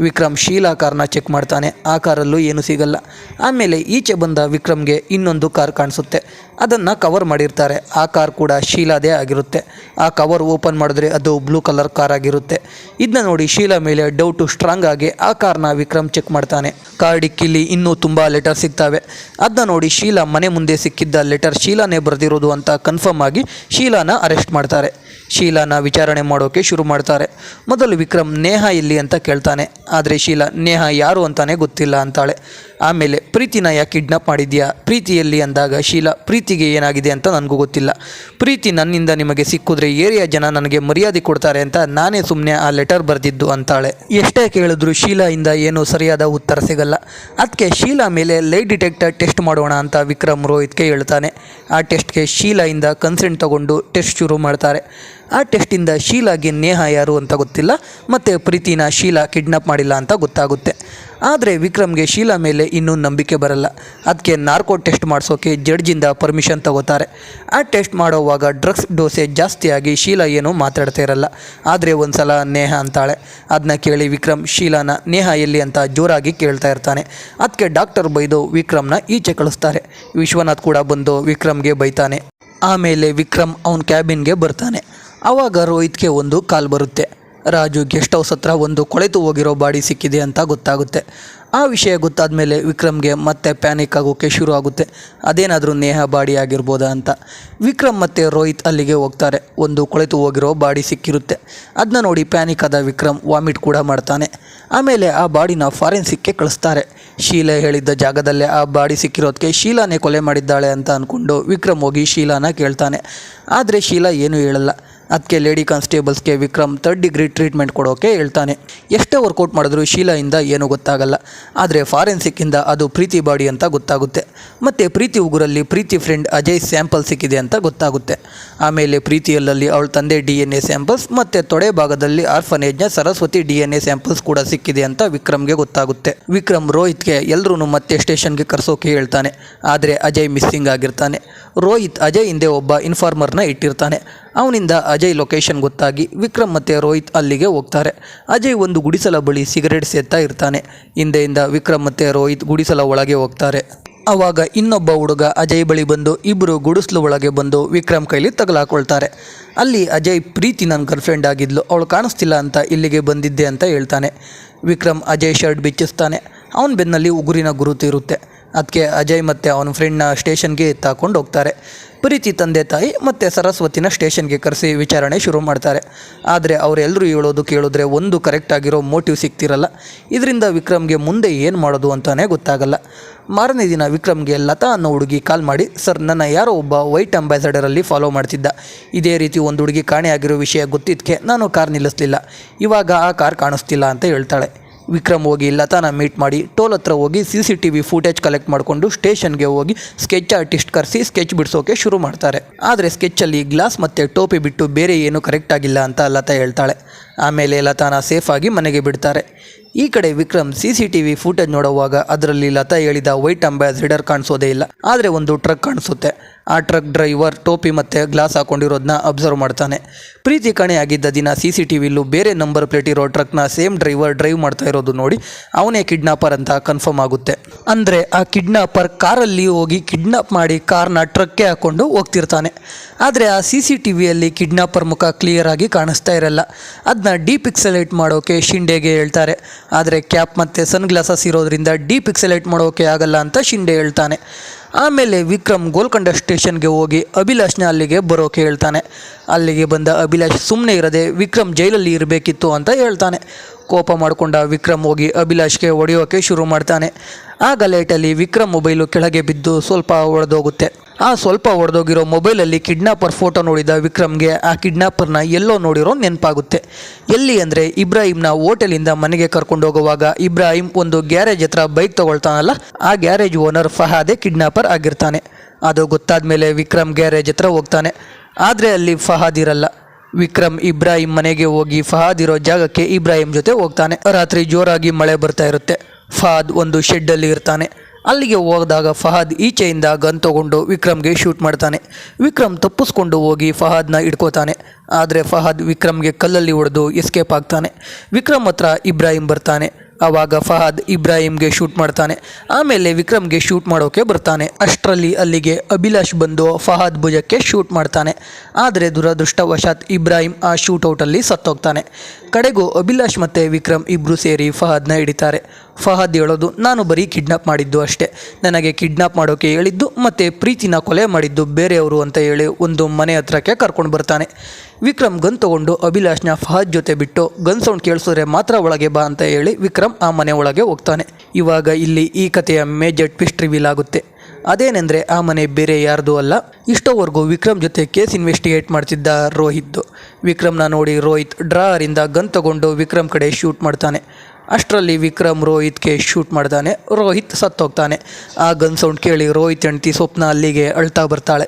ವಿಕ್ರಮ್ ಶೀಲಾ ಕಾರ್ನ ಚೆಕ್ ಮಾಡ್ತಾನೆ. ಆ ಕಾರಲ್ಲೂ ಏನೂ ಸಿಗಲ್ಲ. ಆಮೇಲೆ ಈಚೆ ಬಂದ ವಿಕ್ರಮ್ಗೆ ಇನ್ನೊಂದು ಕಾರ್ ಕಾಣಿಸುತ್ತೆ. ಅದನ್ನು ಕವರ್ ಮಾಡಿರ್ತಾರೆ. ಆ ಕಾರ್ ಕೂಡ ಶೀಲಾದೇ ಆಗಿರುತ್ತೆ. ಆ ಕವರ್ ಓಪನ್ ಮಾಡಿದ್ರೆ ಅದು ಬ್ಲೂ ಕಲರ್ ಕಾರ್ ಆಗಿರುತ್ತೆ. ಇದನ್ನ ನೋಡಿ ಶೀಲಾ ಮೇಲೆ ಡೌಟು ಸ್ಟ್ರಾಂಗ್ ಆಗಿ ಆ ಕಾರ್ನ ವಿಕ್ರಮ್ ಚೆಕ್ ಮಾಡ್ತಾನೆ. ಕಾರ್ ಡಿಕ್ಕಿಲಿ ಇನ್ನೂ ತುಂಬ ಲೆಟರ್ ಸಿಗ್ತವೆ. ಅದನ್ನ ನೋಡಿ ಶೀಲಾ ಮನೆ ಮುಂದೆ ಸಿಕ್ಕಿದ್ದ ಲೆಟರ್ ಶೀಲಾನೇ ಬರೆದಿರೋದು ಅಂತ ಕನ್ಫರ್ಮ್ ಆಗಿ ಶೀಲಾನ ಅರೆಸ್ಟ್ ಮಾಡ್ತಾರೆ. ಶೀಲಾನ ವಿಚಾರಣೆ ಮಾಡೋಕೆ ಶುರು ಮಾಡ್ತಾರೆ. ಮೊದಲು ವಿಕ್ರಮ್, ನೇಹ ಇಲ್ಲಿ ಅಂತ ಕೇಳ್ತಾನೆ. ಆದರೆ ಶೀಲಾ, ನೇಹ ಯಾರು ಅಂತಾನೆ ಗೊತ್ತಿಲ್ಲ ಅಂತಾಳೆ. ಆಮೇಲೆ ಪ್ರೀತಿನ ಯಾಕೆ ಕಿಡ್ನಾಪ್ ಮಾಡಿದ್ಯಾ? ಪ್ರೀತಿಯಲ್ಲಿ ಅಂದಾಗ ಶೀಲಾ, ಪ್ರೀತಿಗೆ ಏನಾಗಿದೆ ಅಂತ ನನಗೂ ಗೊತ್ತಿಲ್ಲ. ಪ್ರೀತಿ ನನ್ನಿಂದ ನಿಮಗೆ ಸಿಕ್ಕಿದ್ರೆ ಏರಿಯಾ ಜನ ನನಗೆ ಮರ್ಯಾದೆ ಕೊಡ್ತಾರೆ ಅಂತ ನಾನೇ ಸುಮ್ಮನೆ ಆ ಲೆಟರ್ ಬರೆದಿದ್ದು ಅಂತಾಳೆ. ಎಷ್ಟೇ ಕೇಳಿದ್ರು ಶೀಲಾಯಿಂದ ಏನೂ ಸರಿಯಾದ ಉತ್ತರ ಸಿಗಲ್ಲ. ಅದಕ್ಕೆ ಶೀಲಾ ಮೇಲೆ ಲೈ ಡಿಟೆಕ್ಟರ್, ಟೆಸ್ಟ್ ಮಾಡೋಣ ಅಂತ ವಿಕ್ರಮ್ ರೋಹಿತ್ಗೆ ಹೇಳ್ತಾನೆ. ಆ ಟೆಸ್ಟ್ಗೆ ಶೀಲಾಯಿಂದ ಕನ್ಸೆಂಟ್ ತಗೊಂಡು ಟೆಸ್ಟ್ ಶುರು ಮಾಡ್ತಾರೆ. ಆ ಟೆಸ್ಟಿಂದ ಶೀಲಾಗೆ ನೇಹ ಯಾರು ಅಂತ ಗೊತ್ತಿಲ್ಲ, ಮತ್ತು ಪ್ರೀತಿನ ಶೀಲಾ ಕಿಡ್ನಾಪ್ ಮಾಡಿಲ್ಲ ಅಂತ ಗೊತ್ತಾಗುತ್ತೆ. ಆದರೆ ವಿಕ್ರಮ್ಗೆ ಶೀಲಾ ಮೇಲೆ ಇನ್ನೂ ನಂಬಿಕೆ ಬರಲ್ಲ. ಅದಕ್ಕೆ ನಾರ್ಕೋ ಟೆಸ್ಟ್ ಮಾಡಿಸೋಕೆ ಜಡ್ಜಿಂದ ಪರ್ಮಿಷನ್ ತಗೋತಾರೆ. ಆ ಟೆಸ್ಟ್ ಮಾಡೋವಾಗ ಡ್ರಗ್ಸ್ ಡೋಸೇಜ್ ಜಾಸ್ತಿಯಾಗಿ ಶೀಲಾ ಏನೂ ಮಾತಾಡ್ತಾ ಇರಲ್ಲ. ಆದರೆ ಒಂದು ಸಲ ನೇಹ ಅಂತಾಳೆ. ಅದನ್ನ ಕೇಳಿ ವಿಕ್ರಮ್ ಶೀಲಾನ ನೇಹ ಎಲ್ಲಿ ಅಂತ ಜೋರಾಗಿ ಕೇಳ್ತಾ ಇರ್ತಾನೆ. ಅದಕ್ಕೆ ಡಾಕ್ಟರ್ ಬೈದು ವಿಕ್ರಮ್ನ ಈಚೆ ಕಳಿಸ್ತಾರೆ. ವಿಶ್ವನಾಥ್ ಕೂಡ ಬಂದು ವಿಕ್ರಮ್ಗೆ ಬೈತಾನೆ. ಆಮೇಲೆ ವಿಕ್ರಮ್ ಅವನ ಕ್ಯಾಬಿನ್ಗೆ ಬರ್ತಾನೆ. ಆವಾಗ ರೋಹಿತ್ಗೆ ಒಂದು ಕಾಲ್ ಬರುತ್ತೆ. ರಾಜು ಗೆಸ್ಟ್ ಹೌಸ್ ಹತ್ರ ಒಂದು ಕೊಳೆತು ಹೋಗಿರೋ ಬಾಡಿ ಸಿಕ್ಕಿದೆ ಅಂತ ಗೊತ್ತಾಗುತ್ತೆ. ಆ ವಿಷಯ ಗೊತ್ತಾದ ಮೇಲೆ ವಿಕ್ರಮ್ಗೆ ಮತ್ತೆ ಪ್ಯಾನಿಕ್ ಆಗೋಕ್ಕೆ ಶುರು ಆಗುತ್ತೆ. ಅದೇನಾದರೂ ನೇಹ ಬಾಡಿ ಆಗಿರ್ಬೋದಾ ಅಂತ. ವಿಕ್ರಮ್ ಮತ್ತು ರೋಹಿತ್ ಅಲ್ಲಿಗೆ ಹೋಗ್ತಾರೆ. ಒಂದು ಕೊಳೆತು ಹೋಗಿರೋ ಬಾಡಿ ಸಿಕ್ಕಿರುತ್ತೆ. ಅದನ್ನ ನೋಡಿ ಪ್ಯಾನಿಕ್ ಆದ ವಿಕ್ರಮ್ ವಾಮಿಟ್ ಕೂಡ ಮಾಡ್ತಾನೆ. ಆಮೇಲೆ ಆ ಬಾಡಿನ ಫಾರೆನ್ಸಿಕ್ಗೆ ಕಳಿಸ್ತಾರೆ. ಶೀಲಾ ಹೇಳಿದ್ದ ಜಾಗದಲ್ಲೇ ಆ ಬಾಡಿ ಸಿಕ್ಕಿರೋದಕ್ಕೆ ಶೀಲಾನೇ ಕೊಲೆ ಮಾಡಿದ್ದಾಳೆ ಅಂತ ಅಂದ್ಕೊಂಡು ವಿಕ್ರಮ್ ಹೋಗಿ ಶೀಲಾನ ಕೇಳ್ತಾನೆ. ಆದರೆ ಶೀಲಾ ಏನೂ ಹೇಳಲ್ಲ. ಅದಕ್ಕೆ ಲೇಡಿ ಕಾನ್ಸ್ಟೇಬಲ್ಸ್ಗೆ ವಿಕ್ರಮ್ ತರ್ಡ್ ಡಿಗ್ರಿ ಟ್ರೀಟ್ಮೆಂಟ್ ಕೊಡೋಕೆ ಹೇಳ್ತಾನೆ. ಎಷ್ಟೇ ವರ್ಕೌಟ್ ಮಾಡಿದ್ರು ಶೀಲಾಯಿಂದ ಏನೂ ಗೊತ್ತಾಗಲ್ಲ. ಆದರೆ ಫಾರೆನ್ಸಿಕ್ಕಿಂದ ಅದು ಪ್ರೀತಿ ಬಾಡಿ ಅಂತ ಗೊತ್ತಾಗುತ್ತೆ. ಮತ್ತು ಪ್ರೀತಿ ಉಗುರಲ್ಲಿ ಪ್ರೀತಿ ಫ್ರೆಂಡ್ ಅಜಯ್ ಸ್ಯಾಂಪಲ್ ಸಿಕ್ಕಿದೆ ಅಂತ ಗೊತ್ತಾಗುತ್ತೆ. ಆಮೇಲೆ ಪ್ರೀತಿಯಲ್ಲಲ್ಲಿ ಅವಳ ತಂದೆ ಡಿ ಎನ್ ಎ ಸ್ಯಾಂಪಲ್ಸ್ ಮತ್ತು ತೊಡೆ ಭಾಗದಲ್ಲಿ ಆರ್ಫನೇಜ್ನ Saraswati D N A samples ಕೂಡ ಸಿಕ್ಕಿದೆ ಅಂತ ವಿಕ್ರಮ್ಗೆ ಗೊತ್ತಾಗುತ್ತೆ. ವಿಕ್ರಮ್ ರೋಹಿತ್ಗೆ ಎಲ್ಲರೂ ಮತ್ತೆ ಸ್ಟೇಷನ್ಗೆ ಕರೆಸೋಕೆ ಹೇಳ್ತಾನೆ. ಆದರೆ ಅಜಯ್ ಮಿಸ್ಸಿಂಗ್ ಆಗಿರ್ತಾನೆ. ರೋಹಿತ್ ಅಜಯ್ ಹಿಂದೆ ಒಬ್ಬ ಇನ್ಫಾರ್ಮರ್ನ ಇಟ್ಟಿರ್ತಾನೆ. ಅವನಿಂದ ಅಜಯ್ ಲೊಕೇಶನ್ ಗೊತ್ತಾಗಿ ವಿಕ್ರಮ್ ಮತ್ತು ರೋಹಿತ್ ಅಲ್ಲಿಗೆ ಹೋಗ್ತಾರೆ. ಅಜಯ್ ಒಂದು ಗುಡಿಸಲ ಬಳಿ ಸಿಗರೇಟ್ ಸೇತಾ ಇರ್ತಾನೆ. ಹಿಂದೆಯಿಂದ ವಿಕ್ರಮ್ ಮತ್ತು ರೋಹಿತ್ ಗುಡಿಸಲ ಒಳಗೆ ಹೋಗ್ತಾರೆ. ಆವಾಗ ಇನ್ನೊಬ್ಬ ಹುಡುಗ ಅಜಯ್ ಬಳಿ ಬಂದು ಇಬ್ಬರು ಗುಡಿಸ್ಲು ಒಳಗೆ ಬಂದು ವಿಕ್ರಮ್ ಕೈಲಿ ತಗಲಾಕೊಳ್ತಾರೆ. ಅಲ್ಲಿ ಅಜಯ್ ಪ್ರೀತಿ ನನ್ನ ಗರ್ಲ್ಫ್ರೆಂಡ್ ಆಗಿದ್ಲು. ಅವಳು ಕಾಣಿಸ್ತಿಲ್ಲ ಅಂತ ಇಲ್ಲಿಗೆ ಬಂದಿದ್ದೆ ಅಂತ ಹೇಳ್ತಾನೆ. ವಿಕ್ರಮ್ ಅಜಯ್ ಶರ್ಟ್ ಬಿಚ್ಚಿಸ್ತಾನೆ. ಅವನ ಬೆನ್ನಲ್ಲಿ ಉಗುರಿನ ಗುರುತು ಇರುತ್ತೆ. ಅದಕ್ಕೆ ಅಜಯ್ ಮತ್ತು ಅವನ ಫ್ರೆಂಡ್ನ ಸ್ಟೇಷನ್ಗೆ ತಾಕೊಂಡು ಹೋಗ್ತಾರೆ. ಪ್ರೀತಿ ತಂದೆ ತಾಯಿ ಮತ್ತು ಸರಸ್ವತಿನ ಸ್ಟೇಷನ್ಗೆ ಕರೆಸಿ ವಿಚಾರಣೆ ಶುರು ಮಾಡ್ತಾರೆ. ಆದರೆ ಅವರೆಲ್ಲರೂ ಹೇಳೋದು ಕೇಳಿದ್ರೆ ಒಂದು ಕರೆಕ್ಟ್ ಆಗಿರೋ ಮೋಟಿವ್ ಸಿಗ್ತಿರಲ್ಲ. ಇದರಿಂದ ವಿಕ್ರಮ್ಗೆ ಮುಂದೆ ಏನು ಮಾಡೋದು ಅಂತಲೇ ಗೊತ್ತಾಗಲ್ಲ. ಮಾರನೇ ದಿನ ವಿಕ್ರಮ್ಗೆ ಲತಾ ಅನ್ನೋ ಹುಡುಗಿ ಕಾಲ್ ಮಾಡಿ, ಸರ್, ನನ್ನ ಯಾರೋ ಒಬ್ಬ ವೈಟ್ ಅಂಬಾಸಡರಲ್ಲಿ ಫಾಲೋ ಮಾಡ್ತಿದ್ದ. ಇದೇ ರೀತಿ ಒಂದು ಹುಡುಗಿ ಕಾಣೆಯಾಗಿರೋ ವಿಷಯ ಗೊತ್ತಿದ್ದಕ್ಕೆ ನಾನು ಕಾರ್ ನಿಲ್ಲಿಸಲಿಲ್ಲ. ಇವಾಗ ಆ ಕಾರ್ ಕಾಣಿಸ್ತಿಲ್ಲ ಅಂತ ಹೇಳ್ತಾಳೆ. ವಿಕ್ರಮ್ ಹೋಗಿ ಲತಾನ ಮೀಟ್ ಮಾಡಿ ಟೋಲ್ ಹತ್ರ ಹೋಗಿ C C T V footage collect ಮಾಡಿಕೊಂಡು ಸ್ಟೇಷನ್ಗೆ ಹೋಗಿ ಸ್ಕೆಚ್ ಆರ್ಟಿಸ್ಟ್ ಕರೆಸಿ ಸ್ಕೆಚ್ ಬಿಡಿಸೋಕೆ ಶುರು ಮಾಡ್ತಾರೆ. ಆದರೆ ಸ್ಕೆಚ್ಚಲ್ಲಿ ಗ್ಲಾಸ್ ಮತ್ತು ಟೋಪಿ ಬಿಟ್ಟು ಬೇರೆ ಏನೂ ಕರೆಕ್ಟ್ ಆಗಿಲ್ಲ ಅಂತ ಲತಾ ಹೇಳ್ತಾಳೆ. ಆಮೇಲೆ ಲತಾನ ಸೇಫಾಗಿ ಮನೆಗೆ ಬಿಡ್ತಾರೆ. ಈ ಕಡೆ Vikram C C T V footage ನೋಡುವಾಗ ಅದರಲ್ಲಿ ಲತಾ ಹೇಳಿದ ವೈಟ್ ಅಂಬಾಸಿಡರ್ ಕಾಣಿಸೋದೇ ಇಲ್ಲ. ಆದರೆ ಒಂದು ಟ್ರಕ್ ಕಾಣಿಸುತ್ತೆ. ಆ ಟ್ರಕ್ ಡ್ರೈವರ್ ಟೋಪಿ ಮತ್ತು ಗ್ಲಾಸ್ ಹಾಕೊಂಡಿರೋದನ್ನ ಅಬ್ಸರ್ವ್ ಮಾಡ್ತಾನೆ. ಪ್ರೀತಿ ಆಗಿದ್ದ ದಿನ ಸಿ ಸಿ ಟಿ ಬೇರೆ ನಂಬರ್ ಪ್ಲೇಟ್ ಇರೋ ಟ್ರಕ್ನ ಸೇಮ್ ಡ್ರೈವರ್ ಡ್ರೈವ್ ಮಾಡ್ತಾ ಇರೋದು ನೋಡಿ ಅವನೇ ಕಿಡ್ನಾಪರ್ ಅಂತ ಕನ್ಫರ್ಮ್ ಆಗುತ್ತೆ. ಅಂದರೆ ಆ ಕಿಡ್ನಾಪರ್ ಕಾರಲ್ಲಿ ಹೋಗಿ ಕಿಡ್ನಾಪ್ ಮಾಡಿ ಕಾರ್ನ ಟ್ರಕ್ಗೆ ಹಾಕ್ಕೊಂಡು ಹೋಗ್ತಿರ್ತಾನೆ. ಆದರೆ ಆ ಸಿ ಸಿ ಟಿ ವಿಯಲ್ಲಿ ಕಿಡ್ನಾಪರ್ ಮುಖ ಕ್ಲಿಯರ್ ಆಗಿ ಕಾಣಿಸ್ತಾ ಇರಲ್ಲ. ಅದನ್ನ ಡಿಪಿಕ್ಸಲೇಟ್ ಮಾಡೋಕೆ ಶಿಂಡೆಗೆ ಹೇಳ್ತಾರೆ. ಆದರೆ ಕ್ಯಾಪ್ ಮತ್ತು ಸನ್ ಗ್ಲಾಸಸ್ ಇರೋದ್ರಿಂದ ಡಿಪಿಕ್ಸಲೇಟ್ ಮಾಡೋಕೆ ಆಗಲ್ಲ ಅಂತ ಶಿಂಡೆ ಹೇಳ್ತಾನೆ. ಆಮೇಲೆ ವಿಕ್ರಮ್ ಗೋಲ್ಕಂಡ ಸ್ಟೇಷನ್ಗೆ ಹೋಗಿ ಅಭಿಲಾಷ್ನ ಅಲ್ಲಿಗೆ ಬರೋಕೆ ಹೇಳ್ತಾನೆ ಅಲ್ಲಿಗೆ ಬಂದ ಅಭಿಲಾಷ್ ಸುಮ್ಮನೆ ಇರದೆ ವಿಕ್ರಮ್ ಜೈಲಲ್ಲಿ ಇರಬೇಕಿತ್ತು ಅಂತ ಹೇಳ್ತಾನೆ. ಕೋಪ ಮಾಡಿಕೊಂಡ ವಿಕ್ರಮ್ ಹೋಗಿ ಅಭಿಲಾಷ್ಗೆ ಹೊಡೆಯೋಕೆ ಶುರು ಮಾಡ್ತಾನೆ. ಆಗ ಲೇಟಲ್ಲಿ ವಿಕ್ರಮ್ ಮೊಬೈಲು ಕೆಳಗೆ ಬಿದ್ದು ಸ್ವಲ್ಪ ಒಡೆದೋಗುತ್ತೆ. ಆ ಸ್ವಲ್ಪ ಒಡೆದೋಗಿರೋ ಮೊಬೈಲಲ್ಲಿ ಕಿಡ್ನಾಪರ್ ಫೋಟೋ ನೋಡಿದ ವಿಕ್ರಮ್ಗೆ ಆ ಕಿಡ್ನಾಪರ್ನ ಎಲ್ಲೋ ನೋಡಿರೋ ನೆನಪಾಗುತ್ತೆ. ಎಲ್ಲಿ ಅಂದರೆ ಇಬ್ರಾಹಿಂನ ಹೋಟೆಲಿಂದ ಮನೆಗೆ ಕರ್ಕೊಂಡು ಹೋಗುವಾಗ ಇಬ್ರಾಹಿಂ ಒಂದು ಗ್ಯಾರೇಜ್ ಹತ್ರ ಬೈಕ್ ತಗೊಳ್ತಾನಲ್ಲ, ಆ ಗ್ಯಾರೇಜ್ ಓನರ್ ಫಹಾದೆ ಕಿಡ್ನಾಪರ್ ಆಗಿರ್ತಾನೆ. ಅದು ಗೊತ್ತಾದ ಮೇಲೆ ವಿಕ್ರಮ್ ಗ್ಯಾರೇಜ್ ಹತ್ರ ಹೋಗ್ತಾನೆ. ಆದರೆ ಅಲ್ಲಿ ಫಹಾದ್ ಇರಲ್ಲ. ವಿಕ್ರಮ್ ಇಬ್ರಾಹಿಂ ಮನೆಗೆ ಹೋಗಿ ಫಹಾದ್ ಇರೋ ಜಾಗಕ್ಕೆ ಇಬ್ರಾಹಿಂ ಜೊತೆ ಹೋಗ್ತಾನೆ. ರಾತ್ರಿ ಜೋರಾಗಿ ಮಳೆ ಬರ್ತಾ ಇರುತ್ತೆ. ಫಹಾದ್ ಒಂದು ಶೆಡ್ಡಲ್ಲಿ ಇರ್ತಾನೆ. ಅಲ್ಲಿಗೆ ಹೋದಾಗ ಫಹದ್ ಈಚೆಯಿಂದ ಗನ್ ತಗೊಂಡು ವಿಕ್ರಮ್ಗೆ ಶೂಟ್ ಮಾಡ್ತಾನೆ. ವಿಕ್ರಮ್ ತಪ್ಪಿಸ್ಕೊಂಡು ಹೋಗಿ ಫಹದ್ನ ಹಿಡ್ಕೋತಾನೆ. ಆದರೆ ಫಹದ್ ವಿಕ್ರಮ್ಗೆ ಕಲ್ಲಲ್ಲಿ ಹೊಡೆದು ಎಸ್ಕೇಪ್ ಆಗ್ತಾನೆ. ವಿಕ್ರಮ್ ಹತ್ರ ಇಬ್ರಾಹಿಂ ಬರ್ತಾನೆ. ಆವಾಗ ಫಹದ್ ಇಬ್ರಾಹಿಂಗೆ ಶೂಟ್ ಮಾಡ್ತಾನೆ. ಆಮೇಲೆ ವಿಕ್ರಮ್ಗೆ ಶೂಟ್ ಮಾಡೋಕೆ ಬರ್ತಾನೆ. ಅಷ್ಟರಲ್ಲಿ ಅಲ್ಲಿಗೆ ಅಭಿಲಾಷ್ ಬಂದು ಫಹದ್ ಭುಜಕ್ಕೆ ಶೂಟ್ ಮಾಡ್ತಾನೆ. ಆದರೆ ದುರದೃಷ್ಟವಶಾತ್ ಇಬ್ರಾಹಿಂ ಆ ಶೂಟೌಟಲ್ಲಿ ಸತ್ತೋಗ್ತಾನೆ. ಕಡೆಗೂ ಅಭಿಲಾಷ್ ಮತ್ತು ವಿಕ್ರಮ್ ಇಬ್ಬರು ಸೇರಿ ಫಹದ್ನ ಹಿಡಿತಾರೆ. ಫಹದ್ ಹೇಳೋದು, ನಾನು ಬರೀ ಕಿಡ್ನಾಪ್ ಮಾಡಿದ್ದು ಅಷ್ಟೇ. ನನಗೆ ಕಿಡ್ನಾಪ್ ಮಾಡೋಕೆ ಹೇಳಿದ್ದು, ಮತ್ತು ಪ್ರೀತಿನ ಕೊಲೆ ಮಾಡಿದ್ದು ಬೇರೆಯವರು ಅಂತ ಹೇಳಿ ಒಂದು ಮನೆ ಹತ್ರಕ್ಕೆ ಕರ್ಕೊಂಡು ಬರ್ತಾನೆ. ವಿಕ್ರಮ್ ಗನ್ ತಗೊಂಡು ಅಭಿಲಾಷ್ನ ಫಹದ್ ಜೊತೆ ಬಿಟ್ಟು, ಗನ್ ಸೌಂಡ್ ಕೇಳಿಸಿದ್ರೆ ಮಾತ್ರ ಒಳಗೆ ಬಾ ಅಂತ ಹೇಳಿ ವಿಕ್ರಮ್ ಆ ಮನೆ ಒಳಗೆ ಹೋಗ್ತಾನೆ. ಇವಾಗ ಇಲ್ಲಿ ಈ ಕಥೆಯ ಮೇಜರ್ ಟ್ವಿಸ್ಟ್ ರಿವೀಲ್ ಆಗುತ್ತೆ. ಅದೇನೆಂದರೆ ಆ ಮನೆ ಬೇರೆ ಯಾರ್ದೂ ಅಲ್ಲ, ಇಷ್ಟೋವರೆಗೂ ವಿಕ್ರಮ್ ಜೊತೆ ಕೇಸ್ ಇನ್ವೆಸ್ಟಿಗೇಟ್ ಮಾಡ್ತಿದ್ದ ರೋಹಿತ್. ವಿಕ್ರಮ್ನ ನೋಡಿ ರೋಹಿತ್ ಡ್ರಾರಿಂದ ಗನ್ ತಗೊಂಡು ವಿಕ್ರಮ್ ಕಡೆ ಶೂಟ್ ಮಾಡ್ತಾನೆ. ಅಷ್ಟರಲ್ಲಿ ವಿಕ್ರಮ್ ರೋಹಿತ್ಗೆ ಶೂಟ್ ಮಾಡ್ತಾನೆ ರೋಹಿತ್ ಸತ್ತೋಗ್ತಾನೆ. ಆ ಗನ್ ಸೌಂಡ್ ಕೇಳಿ ರೋಹಿತ್ ಹೆಂಡ್ತಿ ಸ್ವಪ್ನ ಅಲ್ಲಿಗೆ ಅಳ್ತಾ ಬರ್ತಾಳೆ.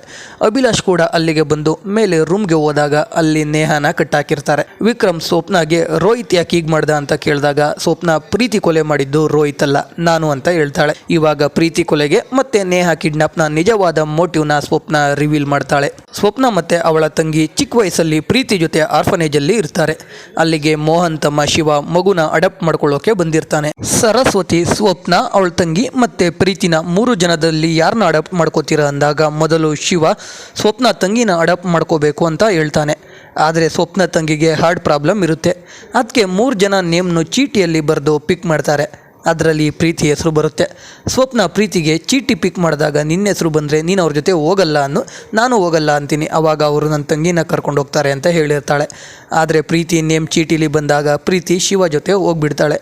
ಅಭಿಲಾಷ್ ಕೂಡ ಅಲ್ಲಿಗೆ ಬಂದು ಮೇಲೆ ರೂಮ್ಗೆ ಹೋದಾಗ ಅಲ್ಲಿ ನೇಹಾನ ಕಟ್ಟಾಕಿರ್ತಾರೆ. ವಿಕ್ರಮ್ ಸ್ವಪ್ನಾಗೆ ರೋಹಿತ್ ಯಾಕೆ ಹೀಗೆ ಮಾಡ್ದ ಅಂತ ಕೇಳಿದಾಗ ಸ್ವಪ್ನ ಪ್ರೀತಿ ಕೊಲೆ ಮಾಡಿದ್ದು ರೋಹಿತ್ ಅಲ್ಲ, ನಾನು ಅಂತ ಹೇಳ್ತಾಳೆ. ಇವಾಗ ಪ್ರೀತಿ ಕೊಲೆಗೆ ಮತ್ತೆ ನೇಹಾ ಕಿಡ್ನಾಪ್ನ ನಿಜವಾದ ಮೋಟಿವ್ನ ಸ್ವಪ್ನ ರಿವೀಲ್ ಮಾಡ್ತಾಳೆ. ಸ್ವಪ್ನ ಮತ್ತೆ ಅವಳ ತಂಗಿ ಚಿಕ್ಕ ವಯಸ್ಸಲ್ಲಿ ಪ್ರೀತಿ ಜೊತೆ ಆರ್ಫನೇಜಲ್ಲಿ ಇರ್ತಾರೆ. ಅಲ್ಲಿಗೆ ಮೋಹನ್ ತಮ್ಮ ಶಿವ ಮಗುನ ಅಡಪ್ಟ್ ಮಾಡ್ಕೊಳ್ಳೋಕೆ ಬಂದಿರ್ತಾನೆ. ಸರಸ್ವತಿ, ಸ್ವಪ್ನ, ಅವಳ ತಂಗಿ ಮತ್ತೆ ಪ್ರೀತಿನ ಮೂರು ಜನದಲ್ಲಿ ಯಾರನ್ನ ಅಡಾಪ್ಟ್ ಮಾಡ್ಕೋತೀರ ಅಂದಾಗ ಮೊದಲು ಶಿವ, ಸ್ವಪ್ನ ತಂಗಿನ ಅಡಾಪ್ಟ್ ಮಾಡ್ಕೋಬೇಕು ಅಂತ ಹೇಳ್ತಾನೆ. ಆದರೆ ಸ್ವಪ್ನ ತಂಗಿಗೆ ಹಾರ್ಟ್ ಪ್ರಾಬ್ಲಮ್ ಇರುತ್ತೆ. ಅದಕ್ಕೆ ಮೂರು ಜನ ನೇಮ್ನು ಚೀಟಿಯಲ್ಲಿ ಬರೆದು ಪಿಕ್ ಮಾಡ್ತಾರೆ. ಅದರಲ್ಲಿ ಪ್ರೀತಿ ಹೆಸರು ಬರುತ್ತೆ. ಸ್ವಪ್ನ ಪ್ರೀತಿಗೆ ಚೀಟಿ ಪಿಕ್ ಮಾಡಿದಾಗ ನಿನ್ನ ಹೆಸರು ಬಂದರೆ ನೀನು ಅವ್ರ ಜೊತೆ ಹೋಗಲ್ಲ ಅನ್ನು ನಾನು ಹೋಗಲ್ಲ ಅಂತೀನಿ. ಆವಾಗ ಅವರು ನನ್ನ ತಂಗಿನ ಕರ್ಕೊಂಡು ಹೋಗ್ತಾರೆ ಅಂತ ಹೇಳಿರ್ತಾಳೆ. ಆದರೆ ಪ್ರೀತಿ ನೇಮ್ ಚೀಟಿಲಿ ಬಂದಾಗ ಪ್ರೀತಿ ಶಿವ ಜೊತೆ ಹೋಗ್ಬಿಡ್ತಾಳೆ.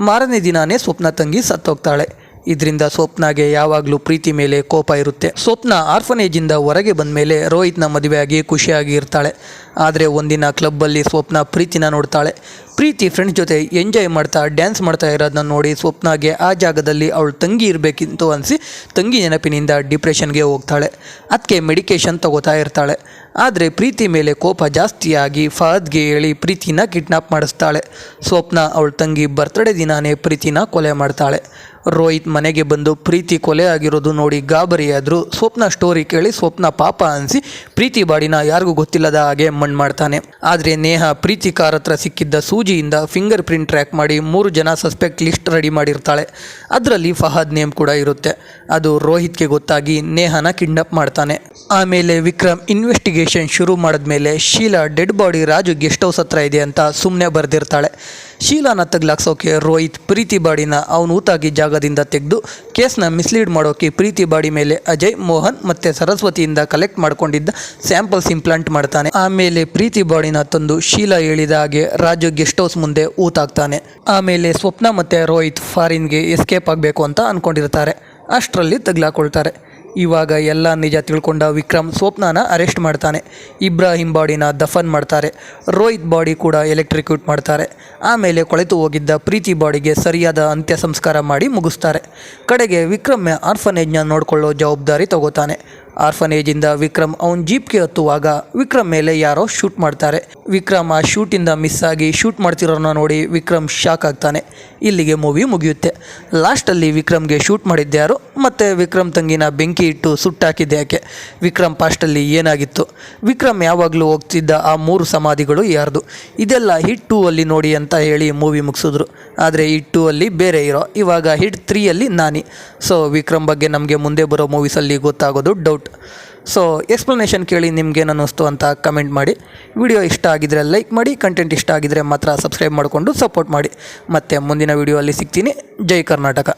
ಮಾರನೇ ದಿನಾನೇ ಸ್ವಪ್ನ ತಂಗಿ ಸತ್ತೋಗ್ತಾಳೆ. ಇದರಿಂದ ಸ್ವಪ್ನಾಗೆ ಯಾವಾಗಲೂ ಪ್ರೀತಿ ಮೇಲೆ ಕೋಪ ಇರುತ್ತೆ. ಸ್ವಪ್ನ ಆರ್ಫನೇಜಿಂದ ಹೊರಗೆ ಬಂದ ಮೇಲೆ ರೋಹಿತ್ನ ಮದುವೆಯಾಗಿ ಖುಷಿಯಾಗಿ ಇರ್ತಾಳೆ. ಆದರೆ ಒಂದಿನ ಕ್ಲಬ್ಬಲ್ಲಿ ಸ್ವಪ್ನ ಪ್ರೀತಿನ ನೋಡ್ತಾಳೆ. ಪ್ರೀತಿ ಫ್ರೆಂಡ್ಸ್ ಜೊತೆ ಎಂಜಾಯ್ ಮಾಡ್ತಾ ಡ್ಯಾನ್ಸ್ ಮಾಡ್ತಾ ಇರೋದನ್ನ ನೋಡಿ ಸ್ವಪ್ನಾಗೆ ಆ ಜಾಗದಲ್ಲಿ ಅವಳು ತಂಗಿ ಇರಬೇಕಿತ್ತು ಅನಿಸಿ ತಂಗಿ ನೆನಪಿನಿಂದ ಡಿಪ್ರೆಷನ್ಗೆ ಹೋಗ್ತಾಳೆ. ಅದಕ್ಕೆ ಮೆಡಿಕೇಶನ್ ತಗೋತಾ ಇರ್ತಾಳೆ. ಆದರೆ ಪ್ರೀತಿ ಮೇಲೆ ಕೋಪ ಜಾಸ್ತಿಯಾಗಿ ಫಹದ್ಗೆ ಹೇಳಿ ಪ್ರೀತಿನ ಕಿಡ್ನಾಪ್ ಮಾಡಿಸ್ತಾಳೆ. ಸ್ವಪ್ನ ಅವಳ ತಂಗಿ ಬರ್ತ್ಡೇ ದಿನಾನೇ ಪ್ರೀತಿನ ಕೊಲೆ ಮಾಡ್ತಾಳೆ. ರೋಹಿತ್ ಮನೆಗೆ ಬಂದು ಪ್ರೀತಿ ಕೊಲೆ ಆಗಿರೋದು ನೋಡಿ ಗಾಬರಿಯಾದರೂ ಸ್ವಪ್ನ ಸ್ಟೋರಿ ಕೇಳಿ ಸ್ವಪ್ನ ಪಾಪ ಅನಿಸಿ ಪ್ರೀತಿ ಬಾಡಿನ ಯಾರಿಗೂ ಗೊತ್ತಿಲ್ಲದ ಹಾಗೆ ಮಣ್ಣು ಮಾಡ್ತಾನೆ. ಆದರೆ ನೇಹ ಪ್ರೀತಿ ಕಾರ್ ಹತ್ರ ಸಿಕ್ಕಿದ್ದ ಸೂಜಿಯಿಂದ ಫಿಂಗರ್ ಪ್ರಿಂಟ್ ಟ್ರ್ಯಾಕ್ ಮಾಡಿ ಮೂರು ಜನ ಸಸ್ಪೆಕ್ಟ್ ಲಿಸ್ಟ್ ರೆಡಿ ಮಾಡಿರ್ತಾಳೆ. ಅದರಲ್ಲಿ ಫಹದ್ ನೇಮ್ ಕೂಡ ಇರುತ್ತೆ. ಅದು ರೋಹಿತ್ಗೆ ಗೊತ್ತಾಗಿ ನೇಹನ ಕಿಡ್ನಾಪ್ ಮಾಡ್ತಾನೆ. ಆಮೇಲೆ ವಿಕ್ರಮ್ ಇನ್ವೆಸ್ಟಿಗೇಷನ್ ಶುರು ಮಾಡಿದ್ಮೇಲೆ Sheela dead body Raju guest house ಹತ್ರ ಇದೆ ಅಂತ ಸುಮ್ಮನೆ ಬರೆದಿರ್ತಾಳೆ. ಶೀಲಾನ ತಗ್ಲಾಕ್ಸೋಕೆ ರೋಹಿತ್ ಪ್ರೀತಿ ಬಾಡಿನ ಅವನು ಊತಾಗಿ ಜಾಗದಿಂದ ತೆಗೆದು ಕೇಸ್ನ ಮಿಸ್ಲೀಡ್ ಮಾಡೋಕೆ ಪ್ರೀತಿ ಬಾಡಿ ಮೇಲೆ ಅಜಯ್, ಮೋಹನ್ ಮತ್ತು ಸರಸ್ವತಿಯಿಂದ ಕಲೆಕ್ಟ್ ಮಾಡ್ಕೊಂಡಿದ್ದ ಸ್ಯಾಂಪಲ್ಸ್ ಇಂಪ್ಲಾಂಟ್ ಮಾಡ್ತಾನೆ. ಆಮೇಲೆ ಪ್ರೀತಿ ಬಾಡಿನ ತಂದು ಶೀಲಾ ಹೇಳಿದ ಹಾಗೆ ರಾಜು ಗೆಸ್ಟ್ ಹೌಸ್ ಮುಂದೆ ಊತಾಗ್ತಾನೆ. ಆಮೇಲೆ ಸ್ವಪ್ನ ಮತ್ತು ರೋಹಿತ್ ಫಾರಿನ್ಗೆ ಎಸ್ಕೇಪ್ ಆಗಬೇಕು ಅಂತ ಅಂದ್ಕೊಂಡಿರ್ತಾರೆ ಅಷ್ಟರಲ್ಲಿ ತಗ್ಲಾಕೊಳ್ತಾರೆ. ಇವಾಗ ಎಲ್ಲ ನಿಜ ತಿಳ್ಕೊಂಡ ವಿಕ್ರಮ್ ಸ್ವಪ್ನನ ಅರೆಸ್ಟ್ ಮಾಡ್ತಾನೆ. ಇಬ್ರಾಹಿಂ ಬಾಡಿನ ದಫನ್ ಮಾಡ್ತಾರೆ. ರೋಹಿತ್ ಬಾಡಿ ಕೂಡ ಎಲೆಕ್ಟ್ರಿಕ್ಯೂಟ್ ಮಾಡ್ತಾರೆ. ಆಮೇಲೆ ಕೊಳೆತು ಹೋಗಿದ್ದ ಪ್ರೀತಿ ಬಾಡಿಗೆ ಸರಿಯಾದ ಅಂತ್ಯ ಸಂಸ್ಕಾರ ಮಾಡಿ ಮುಗಿಸ್ತಾರೆ. ಕಡೆಗೆ ವಿಕ್ರಮ್ ಆರ್ಫನೇಜ್ನ ನೋಡಿಕೊಳ್ಳೋ ಜವಾಬ್ದಾರಿ ತಗೋತಾನೆ. ಆರ್ಫನೇಜಿಂದ ವಿಕ್ರಮ್ ಅವನ ಜೀಪ್ಗೆ ಹತ್ತುವಾಗ ವಿಕ್ರಮ್ ಮೇಲೆ ಯಾರೋ ಶೂಟ್ ಮಾಡ್ತಾರೆ. ವಿಕ್ರಮ್ ಆ ಶೂಟಿಂದ ಮಿಸ್ ಆಗಿ ಶೂಟ್ ಮಾಡ್ತಿರೋನ ನೋಡಿ ವಿಕ್ರಮ್ ಶಾಕ್ ಆಗ್ತಾನೆ. ಇಲ್ಲಿಗೆ ಮೂವಿ ಮುಗಿಯುತ್ತೆ. ಲಾಸ್ಟಲ್ಲಿ ವಿಕ್ರಮ್ಗೆ ಶೂಟ್ ಮಾಡಿದ್ದ್ಯಾರು ಮತ್ತು ವಿಕ್ರಮ್ ತಂಗಿನ ಬೆಂಕಿ ಇಟ್ಟು ಸುಟ್ಟಾಕಿದ್ದೆ ಯಾಕೆ? ವಿಕ್ರಮ್ ಪಾಸ್ಟಲ್ಲಿ ಏನಾಗಿತ್ತು? ವಿಕ್ರಮ್ ಯಾವಾಗಲೂ ಹೋಗ್ತಿದ್ದ ಆ ಮೂರು ಸಮಾಧಿಗಳು ಯಾರ್ದು? ಇದೆಲ್ಲ ಹಿಟ್ ಟೂ ಅಲ್ಲಿ ನೋಡಿ ಅಂತ ಹೇಳಿ ಮೂವಿ ಮುಗಿಸಿದ್ರು. ಆದರೆ ಹಿಟ್ ಟೂ ಅಲ್ಲಿ ಬೇರೆ ಇರೋ ಇವಾಗ ಹಿಟ್ ತ್ರೀಯಲ್ಲಿ ನಾನಿ. ಸೊ ವಿಕ್ರಮ್ ಬಗ್ಗೆ ನಮಗೆ ಮುಂದೆ ಬರೋ ಮೂವೀಸಲ್ಲಿ ಗೊತ್ತಾಗೋದು ಡೌಟ್ ಸೊ ಎಕ್ಸ್ಪ್ಲನೇಷನ್ ಕೇಳಿ ನಿಮ್ಗೇನು ಅನ್ನಿಸ್ತು ಅಂತ ಕಮೆಂಟ್ ಮಾಡಿ. ವಿಡಿಯೋ ಇಷ್ಟ ಆಗಿದ್ರೆ ಲೈಕ್ ಮಾಡಿ ಕಂಟೆಂಟ್ ಇಷ್ಟ ಆಗಿದ್ರೆ ಮಾತ್ರ ಸಬ್ಸ್ಕ್ರೈಬ್ ಮಾಡಿಕೊಂಡು ಸಪೋರ್ಟ್ ಮಾಡಿ. ಮತ್ತು ಮುಂದಿನ ವಿಡಿಯೋ ಅಲ್ಲಿ ಸಿಗ್ತೀನಿ. ಜೈ ಕರ್ನಾಟಕ.